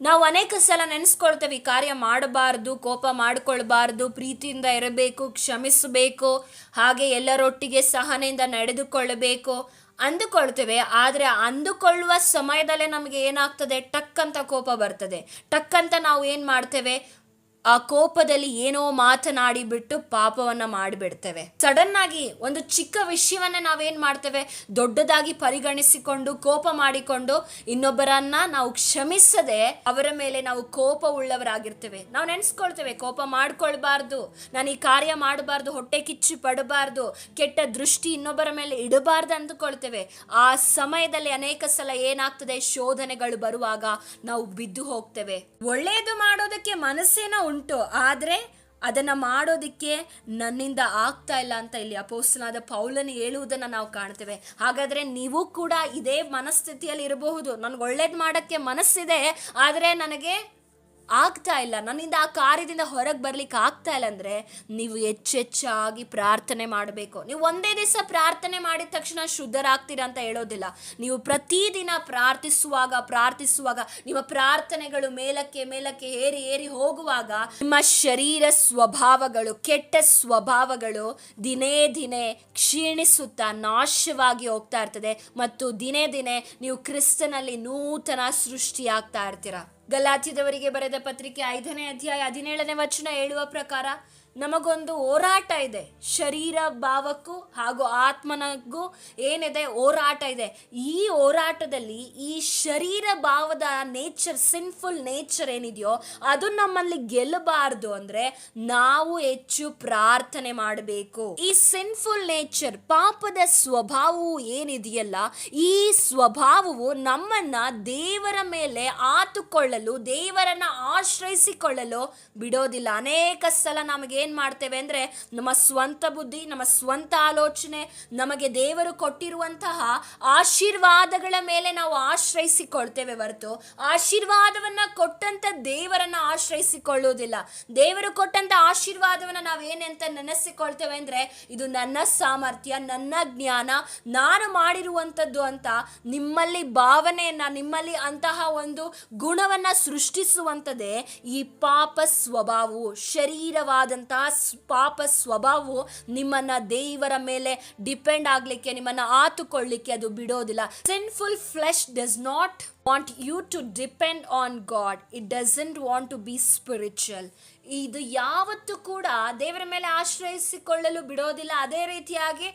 ನಾವು ಅನೇಕ ಸಲ ನೆನೆಸ್ಕೊಳ್ತೇವೆ ಕಾರ್ಯ ಮಾಡಬಾರ್ದು, ಕೋಪ ಮಾಡಿಕೊಳ್ಬಾರ್ದು, ಪ್ರೀತಿಯಿಂದ ಇರಬೇಕು, ಕ್ಷಮಿಸಬೇಕು, ಹಾಗೆ ಎಲ್ಲರೊಟ್ಟಿಗೆ ಸಹನೆಯಿಂದ ನಡೆದುಕೊಳ್ಳಬೇಕು. ಅಂದುಕೊಳ್ತೇವೆ, ಆದರೆ ಅಂದುಕೊಳ್ಳುವ ಸಮಯದಲ್ಲೇ ನಮಗೆ ಏನಾಗ್ತದೆ? ಟಕ್ ಅಂತ ಕೋಪ ಬರ್ತದೆ. ಟಕ್ ಅಂತ ನಾವು ಏನು ಮಾಡ್ತೇವೆ? ಆ ಕೋಪದಲ್ಲಿ ಏನೋ ಮಾತನಾಡಿ ಬಿಟ್ಟು ಪಾಪವನ್ನ ಮಾಡಿಬಿಡ್ತೇವೆ. ಸಡನ್ ಆಗಿ ಒಂದು ಚಿಕ್ಕ ವಿಷಯವನ್ನ ನಾವೇನ್ ಮಾಡ್ತೇವೆ? ದೊಡ್ಡದಾಗಿ ಪರಿಗಣಿಸಿಕೊಂಡು, ಕೋಪ ಮಾಡಿಕೊಂಡು ಇನ್ನೊಬ್ಬರನ್ನ ನಾವು ಕ್ಷಮಿಸದೆ ಅವರ ಮೇಲೆ ನಾವು ಕೋಪ ಉಳ್ಳವರಾಗಿರ್ತೇವೆ. ನಾವು ನೆನೆಸ್ಕೊಳ್ತೇವೆ, ಕೋಪ ಮಾಡ್ಕೊಳ್ಬಾರ್ದು. ನಾನು ಈ ಕಾರ್ಯ ಮಾಡಬಾರ್ದು, ಹೊಟ್ಟೆ ಕಿಚ್ಚು ಪಡಬಾರ್ದು, ಕೆಟ್ಟ ದೃಷ್ಟಿ ಇನ್ನೊಬ್ಬರ ಮೇಲೆ ಇಡಬಾರ್ದು ಅಂದುಕೊಳ್ತೇವೆ. ಆ ಸಮಯದಲ್ಲಿ ಅನೇಕ ಸಲ ಏನಾಗ್ತದೆ? ಶೋಧನೆಗಳು ಬರುವಾಗ ನಾವು ಬಿದ್ದು ಹೋಗ್ತೇವೆ. ಒಳ್ಳೆಯದು ಮಾಡೋದಕ್ಕೆ ಮನಸ್ಸೇನೋ ಉಂಟು. ಆದರೆ ಅದನ್ನು ಮಾಡೋದಕ್ಕೆ ನನ್ನಿಂದ ಆಗ್ತಾ ಇಲ್ಲ ಅಂತ ಇಲ್ಲಿ ಅಪೋಸ್ತನಾದ ಪೌಲನ್ನು ಹೇಳುವುದನ್ನು ನಾವು ಕಾಣ್ತೇವೆ. ಹಾಗಾದರೆ ನೀವು ಕೂಡ ಇದೇ ಮನಸ್ಥಿತಿಯಲ್ಲಿ ಇರಬಹುದು. ನನಗೆ ಒಳ್ಳೇದು ಮಾಡೋಕ್ಕೆ ಮನಸ್ಸಿದೆ, ಆದರೆ ನನಗೆ ಆಗ್ತಾ ಇಲ್ಲ. ನನ್ನಿಂದ ಆ ಕಾರ್ಯದಿಂದ ಹೊರಗೆ ಬರ್ಲಿಕ್ಕೆ ಆಗ್ತಾ ಇಲ್ಲ ಅಂದ್ರೆ ನೀವು ಹೆಚ್ಚೆಚ್ಚಾಗಿ ಪ್ರಾರ್ಥನೆ ಮಾಡಬೇಕು. ನೀವು ಒಂದೇ ದಿವಸ ಪ್ರಾರ್ಥನೆ ಮಾಡಿದ ತಕ್ಷಣ ಶುದ್ಧರಾಗ್ತೀರಾ ಅಂತ ಹೇಳೋದಿಲ್ಲ. ನೀವು ಪ್ರತಿದಿನ ಪ್ರಾರ್ಥಿಸುವಾಗ ಪ್ರಾರ್ಥಿಸುವಾಗ, ನಿಮ್ಮ ಪ್ರಾರ್ಥನೆಗಳು ಮೇಲಕ್ಕೆ ಮೇಲಕ್ಕೆ ಏರಿ ಏರಿ ಹೋಗುವಾಗ ನಿಮ್ಮ ಶರೀರ ಸ್ವಭಾವಗಳು, ಕೆಟ್ಟ ಸ್ವಭಾವಗಳು ದಿನೇ ದಿನೇ ಕ್ಷೀಣಿಸುತ್ತಾ ನಾಶವಾಗಿ ಹೋಗ್ತಾ ಇರ್ತದೆ. ಮತ್ತು ದಿನೇ ದಿನೇ ನೀವು ಕ್ರಿಸ್ತನಲ್ಲಿ ನೂತನ ಸೃಷ್ಟಿಯಾಗ್ತಾ ಇರ್ತೀರಾ. ಗಲಾತ್ಯದವರಿಗೆ ಬರೆದ ಪತ್ರಿಕೆ ಐದನೇ ಅಧ್ಯಾಯ ಹದಿನೇಳನೇ ವಚನ ಹೇಳುವ ಪ್ರಕಾರ ನಮಗೊಂದು ಹೋರಾಟ ಇದೆ. ಶರೀರ ಭಾವಕ್ಕೂ ಹಾಗೂ ಆತ್ಮನಗೂ ಏನಿದೆ ಹೋರಾಟ ಇದೆ. ಈ ಹೋರಾಟದಲ್ಲಿ ಈ ಶರೀರ ಭಾವದ ನೇಚರ್ ಸಿನ್ಫುಲ್ ನೇಚರ್ ಏನಿದೆಯೋ ಅದು ನಮ್ಮಲ್ಲಿ ಗೆಲ್ಲಬಾರ್ದು ಅಂದ್ರೆ ನಾವು ಹೆಚ್ಚು ಪ್ರಾರ್ಥನೆ ಮಾಡಬೇಕು. ಈ ಸಿನ್ಫುಲ್ ನೇಚರ್ ಪಾಪದ ಸ್ವಭಾವವು ಏನಿದೆಯಲ್ಲ, ಈ ಸ್ವಭಾವವು ನಮ್ಮನ್ನ ದೇವರ ಮೇಲೆ ಆತುಕೊಳ್ಳಲು, ದೇವರನ್ನ ಆಶ್ರಯಿಸಿಕೊಳ್ಳಲು ಬಿಡೋದಿಲ್ಲ. ಅನೇಕ ಸಲ ನಮಗೆ ಏನ್ ಮಾಡ್ತೇವೆ ಅಂದ್ರೆ ನಮ್ಮ ಸ್ವಂತ ಬುದ್ಧಿ, ನಮ್ಮ ಸ್ವಂತ ಆಲೋಚನೆ, ನಮಗೆ ದೇವರು ಕೊಟ್ಟಿರುವಂತಹ ಆಶೀರ್ವಾದಗಳ ಮೇಲೆ ನಾವು ಆಶ್ರಯಿಸಿಕೊಳ್ತೇವೆ ಹೊರತು. ಆಶೀರ್ವಾದವನ್ನ ಕೊಟ್ಟಂತ ದೇವರನ್ನ ಆಶ್ರಯಿಸಿಕೊಳ್ಳುವುದಿಲ್ಲ. ದೇವರು ಕೊಟ್ಟಂತ ಆಶೀರ್ವಾದವನ್ನ ನಾವೇನೆಂತ ನೆನೆಸಿಕೊಳ್ತೇವೆ ಅಂದ್ರೆ ಇದು ನನ್ನ ಸಾಮರ್ಥ್ಯ, ನನ್ನ ಜ್ಞಾನ, ನಾನು ಮಾಡಿರುವಂಥದ್ದು ಅಂತ ನಿಮ್ಮಲ್ಲಿ ಭಾವನೆಯನ್ನ, ನಿಮ್ಮಲ್ಲಿ ಅಂತಹ ಒಂದು ಗುಣವನ್ನ ಸೃಷ್ಟಿಸುವಂಥದ್ದೇ ಈ ಪಾಪ ಸ್ವಭಾವವು ಶರೀರವಾದಂತಹ ಸ್- ಪಾಪ ಸ್ವಭಾವವು ನಿಮ್ಮನ್ನ ದೇವರ ಮೇಲೆ ಡಿಪೆಂಡ್ ಆಗ್ಲಿಕ್ಕೆ, ನಿಮ್ಮನ್ನ ಆತುಕೊಳ್ಳಿಕ್ಕೆ ಅದು ಬಿಡೋದಿಲ್ಲ. Sinful flesh does not want you to depend on God it doesn't want to be spiritual ಇದು ಯಾವತ್ತೂ ಕೂಡ ದೇವರ ಮೇಲೆ ಆಶ್ರಯಿಸಿಕೊಳ್ಳಲು ಬಿಡೋದಿಲ್ಲ. ಅದೇ ರೀತಿಯಾಗಿ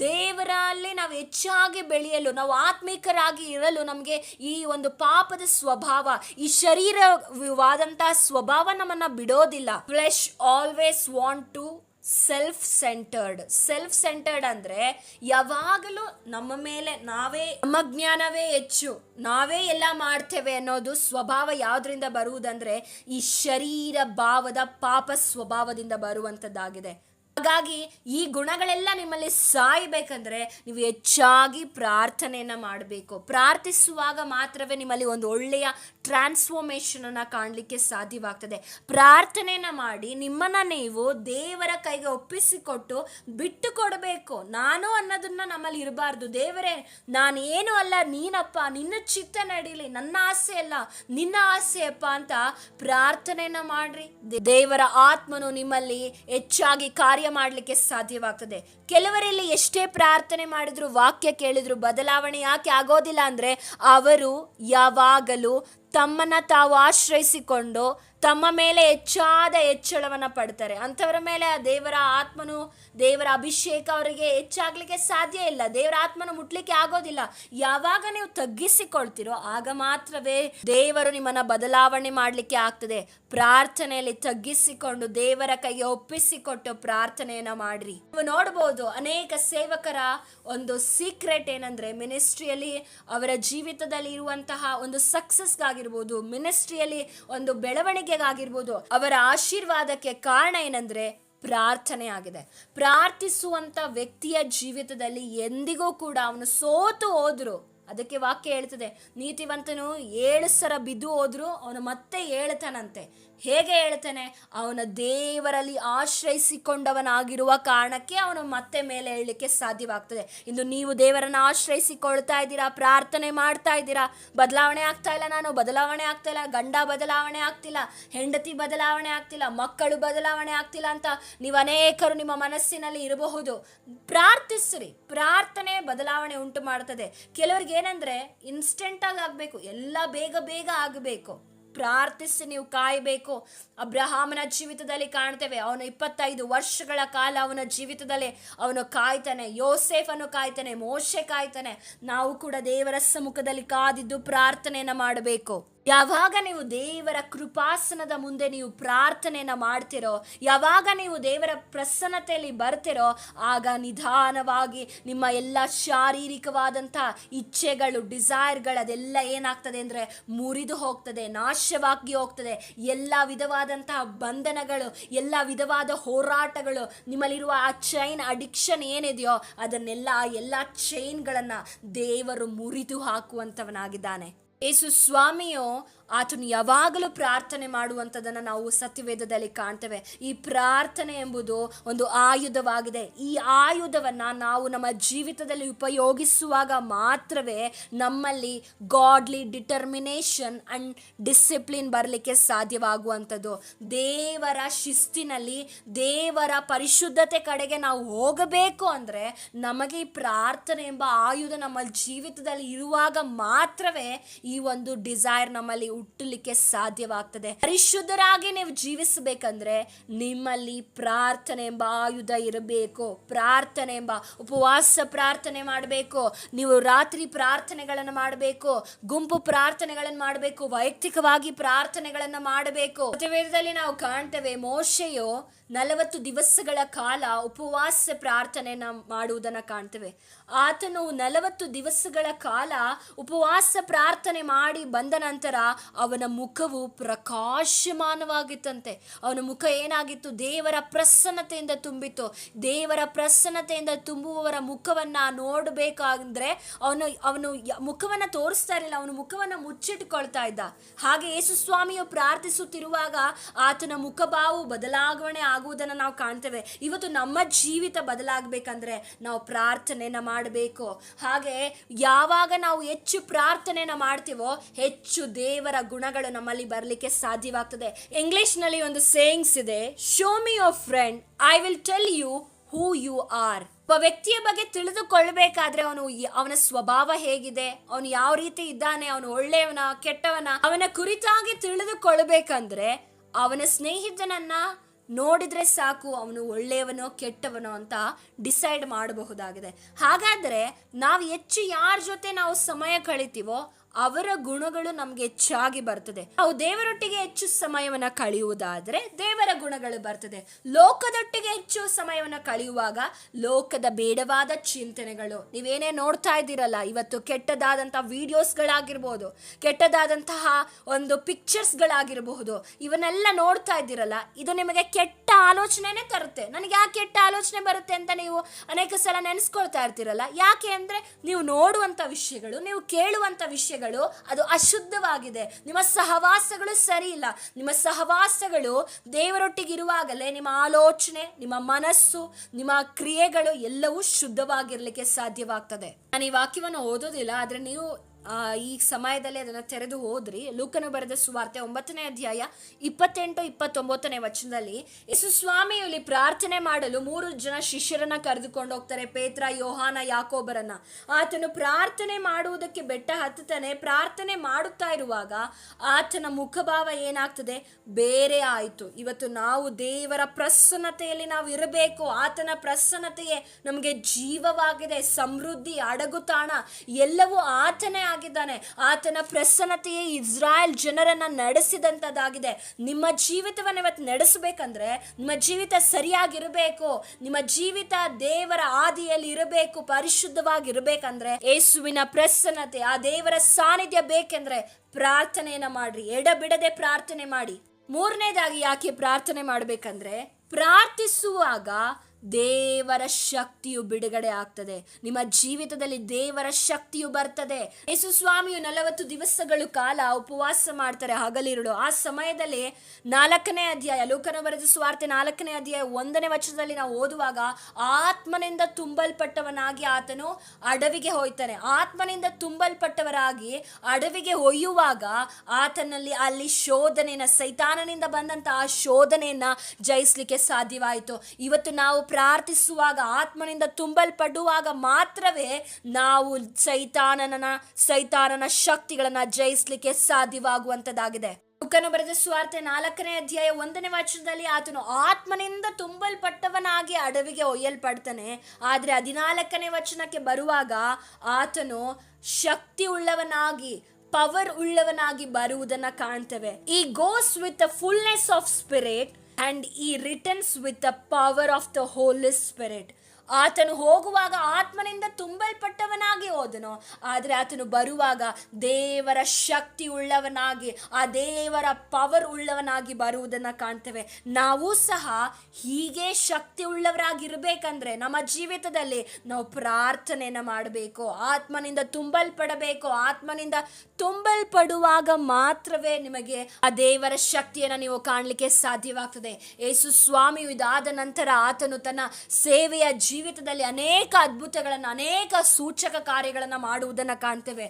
ದೇವರಲ್ಲಿ ನಾವು ಹೆಚ್ಚಾಗಿ ಬೆಳೆಯಲು, ನಾವು ಆತ್ಮಿಕರಾಗಿ ಇರಲು ನಮಗೆ ಈ ಒಂದು ಪಾಪದ ಸ್ವಭಾವ, ಈ ಶರೀರವಾದಂತಹ ಸ್ವಭಾವ ನಮ್ಮನ್ನ ಬಿಡೋದಿಲ್ಲ. Flesh always want to self centred self centred ಅಂದ್ರೆ ಯಾವಾಗಲೂ ನಮ್ಮ ಮೇಲೆ ನಾವೇ, ನಮ್ಮ ಜ್ಞಾನವೇ ಹೆಚ್ಚು. ನಾವೇ ಎಲ್ಲ ಮಾಡ್ತೇವೆ ಅನ್ನೋದು ಸ್ವಭಾವ ಯಾವ್ದ್ರಿಂದ ಬರುವುದಂದ್ರೆ ಈ ಶರೀರ ಭಾವದ ಪಾಪ ಸ್ವಭಾವದಿಂದ ಬರುವಂತದ್ದಾಗಿದೆ ಹಾಗಾಗಿ ಈ ಗುಣಗಳೆಲ್ಲ ನಿಮ್ಮಲ್ಲಿ ಸಾಯ್ಬೇಕಂದ್ರೆ ನೀವು ಹೆಚ್ಚಾಗಿ ಪ್ರಾರ್ಥನೆಯನ್ನ ಮಾಡಬೇಕು. ಪ್ರಾರ್ಥಿಸುವಾಗ ಮಾತ್ರವೇ ನಿಮ್ಮಲ್ಲಿ ಒಂದು ಒಳ್ಳೆಯ ಟ್ರಾನ್ಸ್ಫಾರ್ಮೇಶನ್ ಅನ್ನು ಕಾಣಲಿಕ್ಕೆ ಸಾಧ್ಯವಾಗ್ತದೆ. ಪ್ರಾರ್ಥನೆನ ಮಾಡಿ ನಿಮ್ಮನ್ನ ನೀವು ದೇವರ ಕೈಗೆ ಒಪ್ಪಿಸಿಕೊಟ್ಟು ಬಿಟ್ಟು ಕೊಡಬೇಕು ನಾನು ಅನ್ನೋದನ್ನ ನಮ್ಮಲ್ಲಿ ಇರಬಾರ್ದು. ದೇವರೇ, ನಾನು ಏನು ಅಲ್ಲ, ನೀನಪ್ಪ, ನಿನ್ನ ಚಿತ್ತ ನಡೀಲಿ, ನನ್ನ ಆಸೆ ಅಲ್ಲ, ನಿನ್ನ ಆಸೆ ಅಪ್ಪ ಅಂತ ಪ್ರಾರ್ಥನೆಯನ್ನ ಮಾಡ್ರಿ. ದೇವರ ಆತ್ಮನು ನಿಮ್ಮಲ್ಲಿ ಹೆಚ್ಚಾಗಿ ಕಾರ್ಯ ಮಾಡಲಿಕ್ಕೆ ಸಾಧ್ಯವಾಗ್ತದೆ. ಕೆಲವರಲ್ಲಿ ಎಷ್ಟೇ ಪ್ರಾರ್ಥನೆ ಮಾಡಿದ್ರು, ವಾಕ್ಯ ಕೇಳಿದ್ರು, ಬದಲಾವಣೆ ಯಾಕೆ ಆಗೋದಿಲ್ಲ ಅಂದ್ರೆ, ಅವರು ಯಾವಾಗಲೂ ತಮ್ಮನ್ನ ತಾವು ಆಶ್ರಯಿಸಿಕೊಂಡು ತಮ್ಮ ಮೇಲೆ ಹೆಚ್ಚಾದ ಹೆಚ್ಚಳವನ್ನ ಪಡ್ತಾರೆ. ಅಂಥವರ ಮೇಲೆ ಆ ದೇವರ ಆತ್ಮನು, ದೇವರ ಅಭಿಷೇಕ ಅವರಿಗೆ ಹೆಚ್ಚಾಗಲಿಕ್ಕೆ ಸಾಧ್ಯ ಇಲ್ಲ. ದೇವರ ಆತ್ಮನ ಮುಟ್ಲಿಕ್ಕೆ ಆಗೋದಿಲ್ಲ. ಯಾವಾಗ ನೀವು ತಗ್ಗಿಸಿಕೊಳ್ತೀರೋ ಆಗ ಮಾತ್ರವೇ ದೇವರು ನಿಮ್ಮನ್ನ ಬದಲಾವಣೆ ಮಾಡಲಿಕ್ಕೆ ಆಗ್ತದೆ. ಪ್ರಾರ್ಥನೆಯಲ್ಲಿ ತಗ್ಗಿಸಿಕೊಂಡು ದೇವರ ಕೈಗೆ ಒಪ್ಪಿಸಿಕೊಟ್ಟು ಪ್ರಾರ್ಥನೆಯನ್ನ ಮಾಡ್ರಿ. ನೀವು ನೋಡಬಹುದು ಅನೇಕ ಸೇವಕರ ಒಂದು ಸೀಕ್ರೆಟ್ ಏನಂದ್ರೆ ಮಿನಿಸ್ಟ್ರಿಯಲ್ಲಿ ಅವರ ಜೀವಿತದಲ್ಲಿ ಇರುವಂತಹ ಒಂದು ಸಕ್ಸಸ್ಗಾಗಿರ್ಬೋದು ಮಿನಿಸ್ಟ್ರಿಯಲ್ಲಿ ಒಂದು ಬೆಳವಣಿಗೆಗಾಗಿರ್ಬೋದು ಅವರ ಆಶೀರ್ವಾದಕ್ಕೆ ಕಾರಣ ಏನಂದ್ರೆ ಪ್ರಾರ್ಥನೆ ಆಗಿದೆ. ಪ್ರಾರ್ಥಿಸುವಂತ ವ್ಯಕ್ತಿಯ ಜೀವಿತದಲ್ಲಿ ಎಂದಿಗೂ ಕೂಡ ಅವನು ಸೋತು ಹೋದ್ರು. ಅದಕ್ಕೆ ವಾಕ್ಯ ಹೇಳ್ತದೆ, ನೀತಿವಂತನು ಏಳು ಸರ ಬಿದ್ದು ಹೋದ್ರು, ಅವನು ಮತ್ತೆ ಹೇಳ್ತಾನಂತೆ ಹೇಗೆ ಹೇಳ್ತಾನೆ? ಅವನ ದೇವರಲ್ಲಿ ಆಶ್ರಯಿಸಿಕೊಂಡವನಾಗಿರುವ ಕಾರಣಕ್ಕೆ ಅವನು ಮತ್ತೆ ಮೇಲೆ ಹೇಳಲಿಕ್ಕೆ ಸಾಧ್ಯವಾಗ್ತದೆ. ಇಂದು ನೀವು ದೇವರನ್ನು ಆಶ್ರಯಿಸಿಕೊಳ್ತಾ ಇದ್ದೀರಾ? ಪ್ರಾರ್ಥನೆ ಮಾಡ್ತಾ ಇದ್ದೀರಾ? ಬದಲಾವಣೆ ಆಗ್ತಾ ಇಲ್ಲ ನಾನು, ಬದಲಾವಣೆ ಆಗ್ತಾ ಇಲ್ಲ. ಗಂಡ ಬದಲಾವಣೆ ಆಗ್ತಿಲ್ಲ, ಹೆಂಡತಿ ಬದಲಾವಣೆ ಆಗ್ತಿಲ್ಲ, ಮಕ್ಕಳು ಬದಲಾವಣೆ ಆಗ್ತಿಲ್ಲ ಅಂತ ನೀವು ಅನೇಕರು ನಿಮ್ಮ ಮನಸ್ಸಿನಲ್ಲಿ ಇರಬಹುದು. ಪ್ರಾರ್ಥಿಸ್ರಿ. ಪ್ರಾರ್ಥನೆ ಬದಲಾವಣೆ ಉಂಟು ಮಾಡ್ತದೆ. ಕೆಲವ್ರಿಗೆ ಏನಂದ್ರೆ ಇನ್ಸ್ಟೆಂಟ್ ಆಗಿ ಆಗ್ಬೇಕು. ಎಲ್ಲ ಬೇಗ ಬೇಗ ಆಗಬೇಕು. ಪ್ರಾರ್ಥಿಸಿ ನೀವು ಕಾಯಬೇಕು. ಅಬ್ರಹಾಮನ ಜೀವಿತದಲ್ಲಿ ಕಾಣ್ತೇವೆ. ಅವನು ಇಪ್ಪತ್ತೈದು ವರ್ಷಗಳ ಕಾಲ ಅವನ ಜೀವಿತದಲ್ಲಿ ಅವನು ಕಾಯ್ತಾನೆ. ಯೋಸೇಫನ್ನು ಕಾಯ್ತಾನೆ. ಮೋಶೆ ಕಾಯ್ತಾನೆ. ನಾವು ಕೂಡ ದೇವರ ಸಮ್ಮುಖದಲ್ಲಿ ಕಾದಿದ್ದು ಪ್ರಾರ್ಥನೆಯನ್ನು ಮಾಡಬೇಕು. ಯಾವಾಗ ನೀವು ದೇವರ ಕೃಪಾಸನದ ಮುಂದೆ ನೀವು ಪ್ರಾರ್ಥನೆಯನ್ನು ಮಾಡ್ತಿರೋ, ಯಾವಾಗ ನೀವು ದೇವರ ಪ್ರಸನ್ನತೆಯಲ್ಲಿ ಬರ್ತಿರೋ, ಆಗ ನಿಧಾನವಾಗಿ ನಿಮ್ಮ ಎಲ್ಲ ಶಾರೀರಿಕವಾದಂಥ ಇಚ್ಛೆಗಳು ಡಿಸೈರ್ಗಳು ಅದೆಲ್ಲ ಏನಾಗ್ತದೆ ಅಂದರೆ ಮುರಿದು ಹೋಗ್ತದೆ, ನಾಶವಾಗಿ ಹೋಗ್ತದೆ. ಎಲ್ಲ ವಿಧವಾದಂತಹ ಬಂಧನಗಳು, ಎಲ್ಲ ವಿಧವಾದ ಹೋರಾಟಗಳು, ನಿಮ್ಮಲ್ಲಿರುವ ಆ ಚೈನ್ ಅಡಿಕ್ಷನ್ ಏನಿದೆಯೋ, ಅದನ್ನೆಲ್ಲ ಆ ಎಲ್ಲ ಚೈನ್ಗಳನ್ನು ದೇವರು ಮುರಿದು ಹಾಕುವಂಥವನಾಗಿದ್ದಾನೆ. ಯೇಸು ಸ್ವಾಮಿಯು ಆತನು ಯಾವಾಗಲೂ ಪ್ರಾರ್ಥನೆ ಮಾಡುವಂಥದ್ದನ್ನು ನಾವು ಸತ್ಯವೇದದಲ್ಲಿ ಕಾಣ್ತೇವೆ. ಈ ಪ್ರಾರ್ಥನೆ ಎಂಬುದು ಒಂದು ಆಯುಧವಾಗಿದೆ. ಈ ಆಯುಧವನ್ನು ನಾವು ನಮ್ಮ ಜೀವಿತದಲ್ಲಿ ಉಪಯೋಗಿಸುವಾಗ ಮಾತ್ರವೇ ನಮ್ಮಲ್ಲಿ ಗಾಡ್ಲಿ ಡಿಟರ್ಮಿನೇಷನ್ ಅಂಡ್ ಡಿಸಿಪ್ಲಿನ್ ಬರಲಿಕ್ಕೆ ಸಾಧ್ಯವಾಗುವಂಥದ್ದು. ದೇವರ ಶಿಸ್ತಿನಲ್ಲಿ, ದೇವರ ಪರಿಶುದ್ಧತೆ ಕಡೆಗೆ ನಾವು ಹೋಗಬೇಕು ಅಂದರೆ ನಮಗೆ ಈ ಪ್ರಾರ್ಥನೆ ಎಂಬ ಆಯುಧ ನಮ್ಮ ಜೀವಿತದಲ್ಲಿ ಇರುವಾಗ ಮಾತ್ರವೇ ಈ ಒಂದು ಡಿಸೈರ್ ನಮ್ಮಲ್ಲಿ ಹುಟ್ಟಲಿಕ್ಕೆ ಸಾಧ್ಯವಾಗ್ತದೆ. ಪರಿಶುದ್ಧರಾಗಿ ನೀವು ಜೀವಿಸಬೇಕಂದ್ರೆ ನಿಮ್ಮಲ್ಲಿ ಪ್ರಾರ್ಥನೆ ಎಂಬ ಆಯುಧ ಇರಬೇಕು. ಪ್ರಾರ್ಥನೆ ಎಂಬ ಉಪವಾಸ ಪ್ರಾರ್ಥನೆ ಮಾಡಬೇಕು. ನೀವು ರಾತ್ರಿ ಪ್ರಾರ್ಥನೆಗಳನ್ನು ಮಾಡಬೇಕು. ಗುಂಪು ಪ್ರಾರ್ಥನೆಗಳನ್ನು ಮಾಡಬೇಕು. ವೈಯಕ್ತಿಕವಾಗಿ ಪ್ರಾರ್ಥನೆಗಳನ್ನು ಮಾಡಬೇಕು. ನಾವು ಕಾಣ್ತೇವೆ ಮೋಶೆಯು ನಲವತ್ತು ದಿವಸಗಳ ಕಾಲ ಉಪವಾಸ ಪ್ರಾರ್ಥನೆನ ಮಾಡುವುದನ್ನು ಕಾಣ್ತೇವೆ. ಆತನು ನಲವತ್ತು ದಿವಸಗಳ ಕಾಲ ಉಪವಾಸ ಪ್ರಾರ್ಥನೆ ಮಾಡಿ ಬಂದ ನಂತರ ಅವನ ಮುಖವು ಪ್ರಕಾಶಮಾನವಾಗಿತ್ತಂತೆ. ಅವನ ಮುಖ ಏನಾಗಿತ್ತು? ದೇವರ ಪ್ರಸನ್ನತೆಯಿಂದ ತುಂಬಿತ್ತು. ದೇವರ ಪ್ರಸನ್ನತೆಯಿಂದ ತುಂಬುವವರ ಮುಖವನ್ನ ನೋಡಬೇಕಾದ್ರೆ ಅವನು ಅವನು ಮುಖವನ್ನ ತೋರಿಸ್ತಾ ಇರಲಿಲ್ಲ. ಅವನು ಮುಖವನ್ನ ಮುಚ್ಚಿಟ್ಕೊಳ್ತಾ ಇದ್ದ. ಹಾಗೆ ಯೇಸು ಸ್ವಾಮಿಯು ಪ್ರಾರ್ಥಿಸುತ್ತಿರುವಾಗ ಆತನ ಮುಖಭಾವು ಬದಲಾವಣೆ ಆಗುವುದನ್ನು ನಾವು ಕಾಣ್ತೇವೆ. ಇವತ್ತು ನಮ್ಮ ಜೀವಿತ ಬದಲಾಗಬೇಕಂದ್ರೆ ನಾವು ಪ್ರಾರ್ಥನೆನ ಮಾಡಬೇಕು. ಹಾಗೆ ಯಾವಾಗ ನಾವು ಹೆಚ್ಚು ಪ್ರಾರ್ಥನೆನ ಮಾಡ್ತೀವೋ ಹೆಚ್ಚು ದೇವರ ಗುಣಗಳು ನಮ್ಮಲ್ಲಿ ಬರಲಿಕ್ಕೆ ಸಾಧ್ಯವಾಗ್ತದೆ. ಇಂಗ್ಲೀಷ್ನಲ್ಲಿ ಒಂದು ಸೇಯಿಂಗ್ಸ್ ಇದೆ show me your friend I will tell you who you are ಒಬ್ಬ ವ್ಯಕ್ತಿಯ ಬಗ್ಗೆ ತಿಳಿದುಕೊಳ್ಬೇಕಾದ್ರೆ ಅವನು ಅವನ ಸ್ವಭಾವ ಹೇಗಿದೆ, ಅವನು ಯಾವ ರೀತಿ ಇದ್ದಾನೆ, ಅವನು ಒಳ್ಳೆಯವನ, ಕೆಟ್ಟವನ, ಅವನ ಕುರಿತಾಗಿ ತಿಳಿದುಕೊಳ್ಬೇಕಂದ್ರೆ ಅವನ ಸ್ನೇಹಿತನನ್ನ ನೋಡಿದ್ರೆ ಸಾಕು ಅವನು ಒಳ್ಳೆಯವನೋ ಕೆಟ್ಟವನೋ ಅಂತ ಡಿಸೈಡ್ ಮಾಡಬಹುದಾಗಿದೆ. ಹಾಗಾದ್ರೆ ನಾವು ಹೆಚ್ಚು ಯಾರ ಜೊತೆ ನಾವು ಸಮಯ ಕಳಿತೀವೋ ಅವರ ಗುಣಗಳು ನಮ್ಗೆ ಹೆಚ್ಚಾಗಿ ಬರ್ತದೆ. ನಾವು ದೇವರೊಟ್ಟಿಗೆ ಹೆಚ್ಚು ಸಮಯವನ್ನ ಕಳೆಯುವುದಾದ್ರೆ ದೇವರ ಗುಣಗಳು ಬರ್ತದೆ. ಲೋಕದೊಟ್ಟಿಗೆ ಹೆಚ್ಚು ಸಮಯವನ್ನ ಕಳೆಯುವಾಗ ಲೋಕದ ಬೇಡವಾದ ಚಿಂತನೆಗಳು. ನೀವೇನೇ ನೋಡ್ತಾ ಇದ್ದೀರಲ್ಲ, ಇವತ್ತು ಕೆಟ್ಟದಾದಂಥ ವಿಡಿಯೋಸ್ಗಳಾಗಿರ್ಬೋದು, ಕೆಟ್ಟದಾದಂತಹ ಒಂದು ಪಿಕ್ಚರ್ಸ್ಗಳಾಗಿರಬಹುದು, ಇವನ್ನೆಲ್ಲ ನೋಡ್ತಾ ಇದ್ದೀರಲ್ಲ, ಇದು ನಿಮಗೆ ಕೆಟ್ಟ ಆಲೋಚನೆನೇ ತರುತ್ತೆ. ನನಗೆ ಯಾಕೆ ಕೆಟ್ಟ ಆಲೋಚನೆ ಬರುತ್ತೆ ಅಂತ ನೀವು ಅನೇಕ ಸಲ ನೆನೆಸ್ಕೊಳ್ತಾ ಇರ್ತೀರಲ್ಲ? ಯಾಕೆ ಅಂದ್ರೆ ನೀವು ನೋಡುವಂತ ವಿಷಯಗಳು, ನೀವು ಕೇಳುವಂತ ವಿಷಯಗಳು ಆಲೋಚನೆಗಳು ಅದು ಅಶುದ್ಧವಾಗಿದೆ. ನಿಮ್ಮ ಸಹವಾಸಗಳು ಸರಿ ಇಲ್ಲ ನಿಮ್ಮ ಸಹವಾಸಗಳು ದೇವರೊಟ್ಟಿಗಿರುವಾಗಲೇ ನಿಮ್ಮ ಆಲೋಚನೆ, ನಿಮ್ಮ ಮನಸ್ಸು, ನಿಮ್ಮ ಕ್ರಿಯೆಗಳು ಎಲ್ಲವೂ ಶುದ್ಧವಾಗಿರ್ಲಿಕ್ಕೆ ಸಾಧ್ಯವಾಗ್ತದೆ. ನಾನು ಈ ವಾಕ್ಯವನ್ನು ಓದೋದಿಲ್ಲ ಆದ್ರೆ ನೀವು ಈ ಸಮಯದಲ್ಲಿ ಅದನ್ನು ತೆರೆದು ಹೋದ್ರಿ. ಲೂಕನು ಬರೆದ ಸುವಾರ್ತೆ ಒಂಬತ್ತನೇ ಅಧ್ಯಾಯ ಇಪ್ಪತ್ತೆಂಟು ಇಪ್ಪತ್ತೊಂಬತ್ತನೇ ವಚನದಲ್ಲಿ, ಯೇಸು ಸ್ವಾಮಿಯು ಇಲ್ಲಿ ಪ್ರಾರ್ಥನೆ ಮಾಡಲು ಮೂರು ಜನ ಶಿಷ್ಯರನ್ನ ಕರೆದುಕೊಂಡು ಹೋಗ್ತಾರೆ, ಪೇತ್ರ, ಯೋಹಾನ, ಯಾಕೋಬರನ್ನ. ಆತನು ಪ್ರಾರ್ಥನೆ ಮಾಡುವುದಕ್ಕೆ ಬೆಟ್ಟ ಹತ್ತುತ್ತಾನೆ. ಪ್ರಾರ್ಥನೆ ಮಾಡುತ್ತಾ ಇರುವಾಗ ಆತನ ಮುಖಭಾವ ಏನಾಗ್ತದೆ? ಬೇರೆ ಆಯಿತು. ಇವತ್ತು ನಾವು ದೇವರ ಪ್ರಸನ್ನತೆಯಲ್ಲಿ ನಾವು ಇರಬೇಕು. ಆತನ ಪ್ರಸನ್ನತೆಯೇ ನಮಗೆ ಜೀವವಾಗಿದೆ. ಸಮೃದ್ಧಿ, ಅಡಗುತಾಣ, ಎಲ್ಲವೂ ಆತನೇ ಆಗಿದ್ದಾನೆ. ಆತನ ಪ್ರಸನ್ನತೆಯೇ ಇಸ್ರಾಯೇಲ್ ಜನರನ್ನ ನಡೆಸಿದಂಥದ್ದಾಗಿದೆ. ನಿಮ್ಮ ಜೀವಿತವನ್ನು ಇವತ್ತು ನಡೆಸಬೇಕಂದ್ರೆ, ನಿಮ್ಮ ಜೀವಿತ ಸರಿಯಾಗಿರಬೇಕು, ನಿಮ್ಮ ಜೀವಿತ ದೇವರ ಆದಿಯಲ್ಲಿ ಇರಬೇಕು, ಪರಿಶುದ್ಧವಾಗಿರಬೇಕಂದ್ರೆ, ಯೇಸುವಿನ ಪ್ರಸನ್ನತೆ, ಆ ದೇವರ ಸಾನ್ನಿಧ್ಯ ಬೇಕೆಂದ್ರೆ ಪ್ರಾರ್ಥನೆಯನ್ನ ಮಾಡ್ರಿ. ಎಡಬಿಡದೆ ಪ್ರಾರ್ಥನೆ ಮಾಡಿ. ಮೂರನೇದಾಗಿ ಯಾಕೆ ಪ್ರಾರ್ಥನೆ ಮಾಡಬೇಕಂದ್ರೆ, ಪ್ರಾರ್ಥಿಸುವಾಗ ದೇವರ ಶಕ್ತಿಯು ಬಿಡುಗಡೆ ಆಗ್ತದೆ. ನಿಮ್ಮ ಜೀವಿತದಲ್ಲಿ ದೇವರ ಶಕ್ತಿಯು ಬರ್ತದೆ. ಯೇಸು ಸ್ವಾಮಿಯು ನಲವತ್ತು ದಿವಸಗಳು ಕಾಲ ಉಪವಾಸ ಮಾಡ್ತಾರೆ. ಹಗಲಿರುಳು. ಆ ಸಮಯದಲ್ಲಿ ನಾಲ್ಕನೇ ಅಧ್ಯಾಯ, ಲೋಕನ ಬರೆದ ಸ್ವಾರ್ಥ ನಾಲ್ಕನೇ ಅಧ್ಯಾಯ ಒಂದನೇ ವಚನದಲ್ಲಿ ನಾವು ಓದುವಾಗ ಆತ್ಮನಿಂದ ತುಂಬಲ್ಪಟ್ಟವನಾಗಿ ಆತನು ಅಡವಿಗೆ ಹೋಯ್ತಾನೆ. ಆತ್ಮನಿಂದ ತುಂಬಲ್ಪಟ್ಟವರಾಗಿ ಅಡವಿಗೆ ಒಯ್ಯುವಾಗ ಆತನಲ್ಲಿ ಅಲ್ಲಿ ಶೋಧನೆಯನ್ನ, ಸೈತಾನನಿಂದ ಬಂದಂತಹ ಆ ಶೋಧನೆಯನ್ನ ಜಯಿಸ್ಲಿಕ್ಕೆ ಸಾಧ್ಯವಾಯಿತು. ಇವತ್ತು ನಾವು ಪ್ರಾರ್ಥಿಸುವಾಗ, ಆತ್ಮನಿಂದ ತುಂಬಲ್ಪಡುವಾಗ ಮಾತ್ರವೇ ನಾವು ಸೈತಾನನ ಸೈತಾನನ ಶಕ್ತಿಗಳನ್ನು ಜಯಿಸಲಿಕ್ಕೆ ಸಾಧ್ಯವಾಗುವಂಥದ್ದಾಗಿದೆ. ಮುಖನ ಬರೆದ ಸ್ವಾರ್ಥ ನಾಲ್ಕನೇ ಅಧ್ಯಾಯ ಒಂದನೇ ವಚನದಲ್ಲಿ, ಆತನು ಆತ್ಮನಿಂದ ತುಂಬಲ್ಪಟ್ಟವನಾಗಿ ಅಡವಿಗೆ ಒಯ್ಯಲ್ಪಡ್ತಾನೆ. ಆದರೆ ಹದಿನಾಲ್ಕನೇ ವಚನಕ್ಕೆ ಬರುವಾಗ ಆತನು ಶಕ್ತಿ ಉಳ್ಳವನಾಗಿ ಪವರ್ ಉಳ್ಳವನಾಗಿ ಬರುವುದನ್ನು ಕಾಣ್ತೇವೆ. ಈ goes with the fullness of spirit and he returns with the power of the Holy Spirit. ಆತನು ಹೋಗುವಾಗ ಆತ್ಮನಿಂದ ತುಂಬಲ್ಪಟ್ಟವನಾಗಿ ಹೋದನು. ಆದರೆ ಆತನು ಬರುವಾಗ ದೇವರ ಶಕ್ತಿ ಉಳ್ಳವನಾಗಿ, ಆ ದೇವರ ಪವರ್ ಉಳ್ಳವನಾಗಿ ಬರುವುದನ್ನು ಕಾಣ್ತೇವೆ. ನಾವು ಸಹ ಹೀಗೆ ಶಕ್ತಿ ಉಳ್ಳವರಾಗಿರ್ಬೇಕಂದ್ರೆ ನಮ್ಮ ಜೀವಿತದಲ್ಲಿ ನಾವು ಪ್ರಾರ್ಥನೆಯನ್ನು ಮಾಡಬೇಕು. ಆತ್ಮನಿಂದ ತುಂಬಲ್ಪಡಬೇಕು. ಆತ್ಮನಿಂದ ತುಂಬಲ್ಪಡುವಾಗ ಮಾತ್ರವೇ ನಿಮಗೆ ಆ ದೇವರ ಶಕ್ತಿಯನ್ನು ನೀವು ಕಾಣಲಿಕ್ಕೆ ಸಾಧ್ಯವಾಗ್ತದೆ. ಯೇಸು ಸ್ವಾಮಿಯು ಇದಾದ ನಂತರ ಆತನು ತನ್ನ ಸೇವೆಯ ಜೀವಿತದಲ್ಲಿ ಅನೇಕ ಅದ್ಭುತಗಳನ್ನು, ಅನೇಕ ಸೂಚಕ ಕಾರ್ಯಗಳನ್ನು ಮಾಡುವುದನ್ನು ಕಾಣ್ತೇವೆ.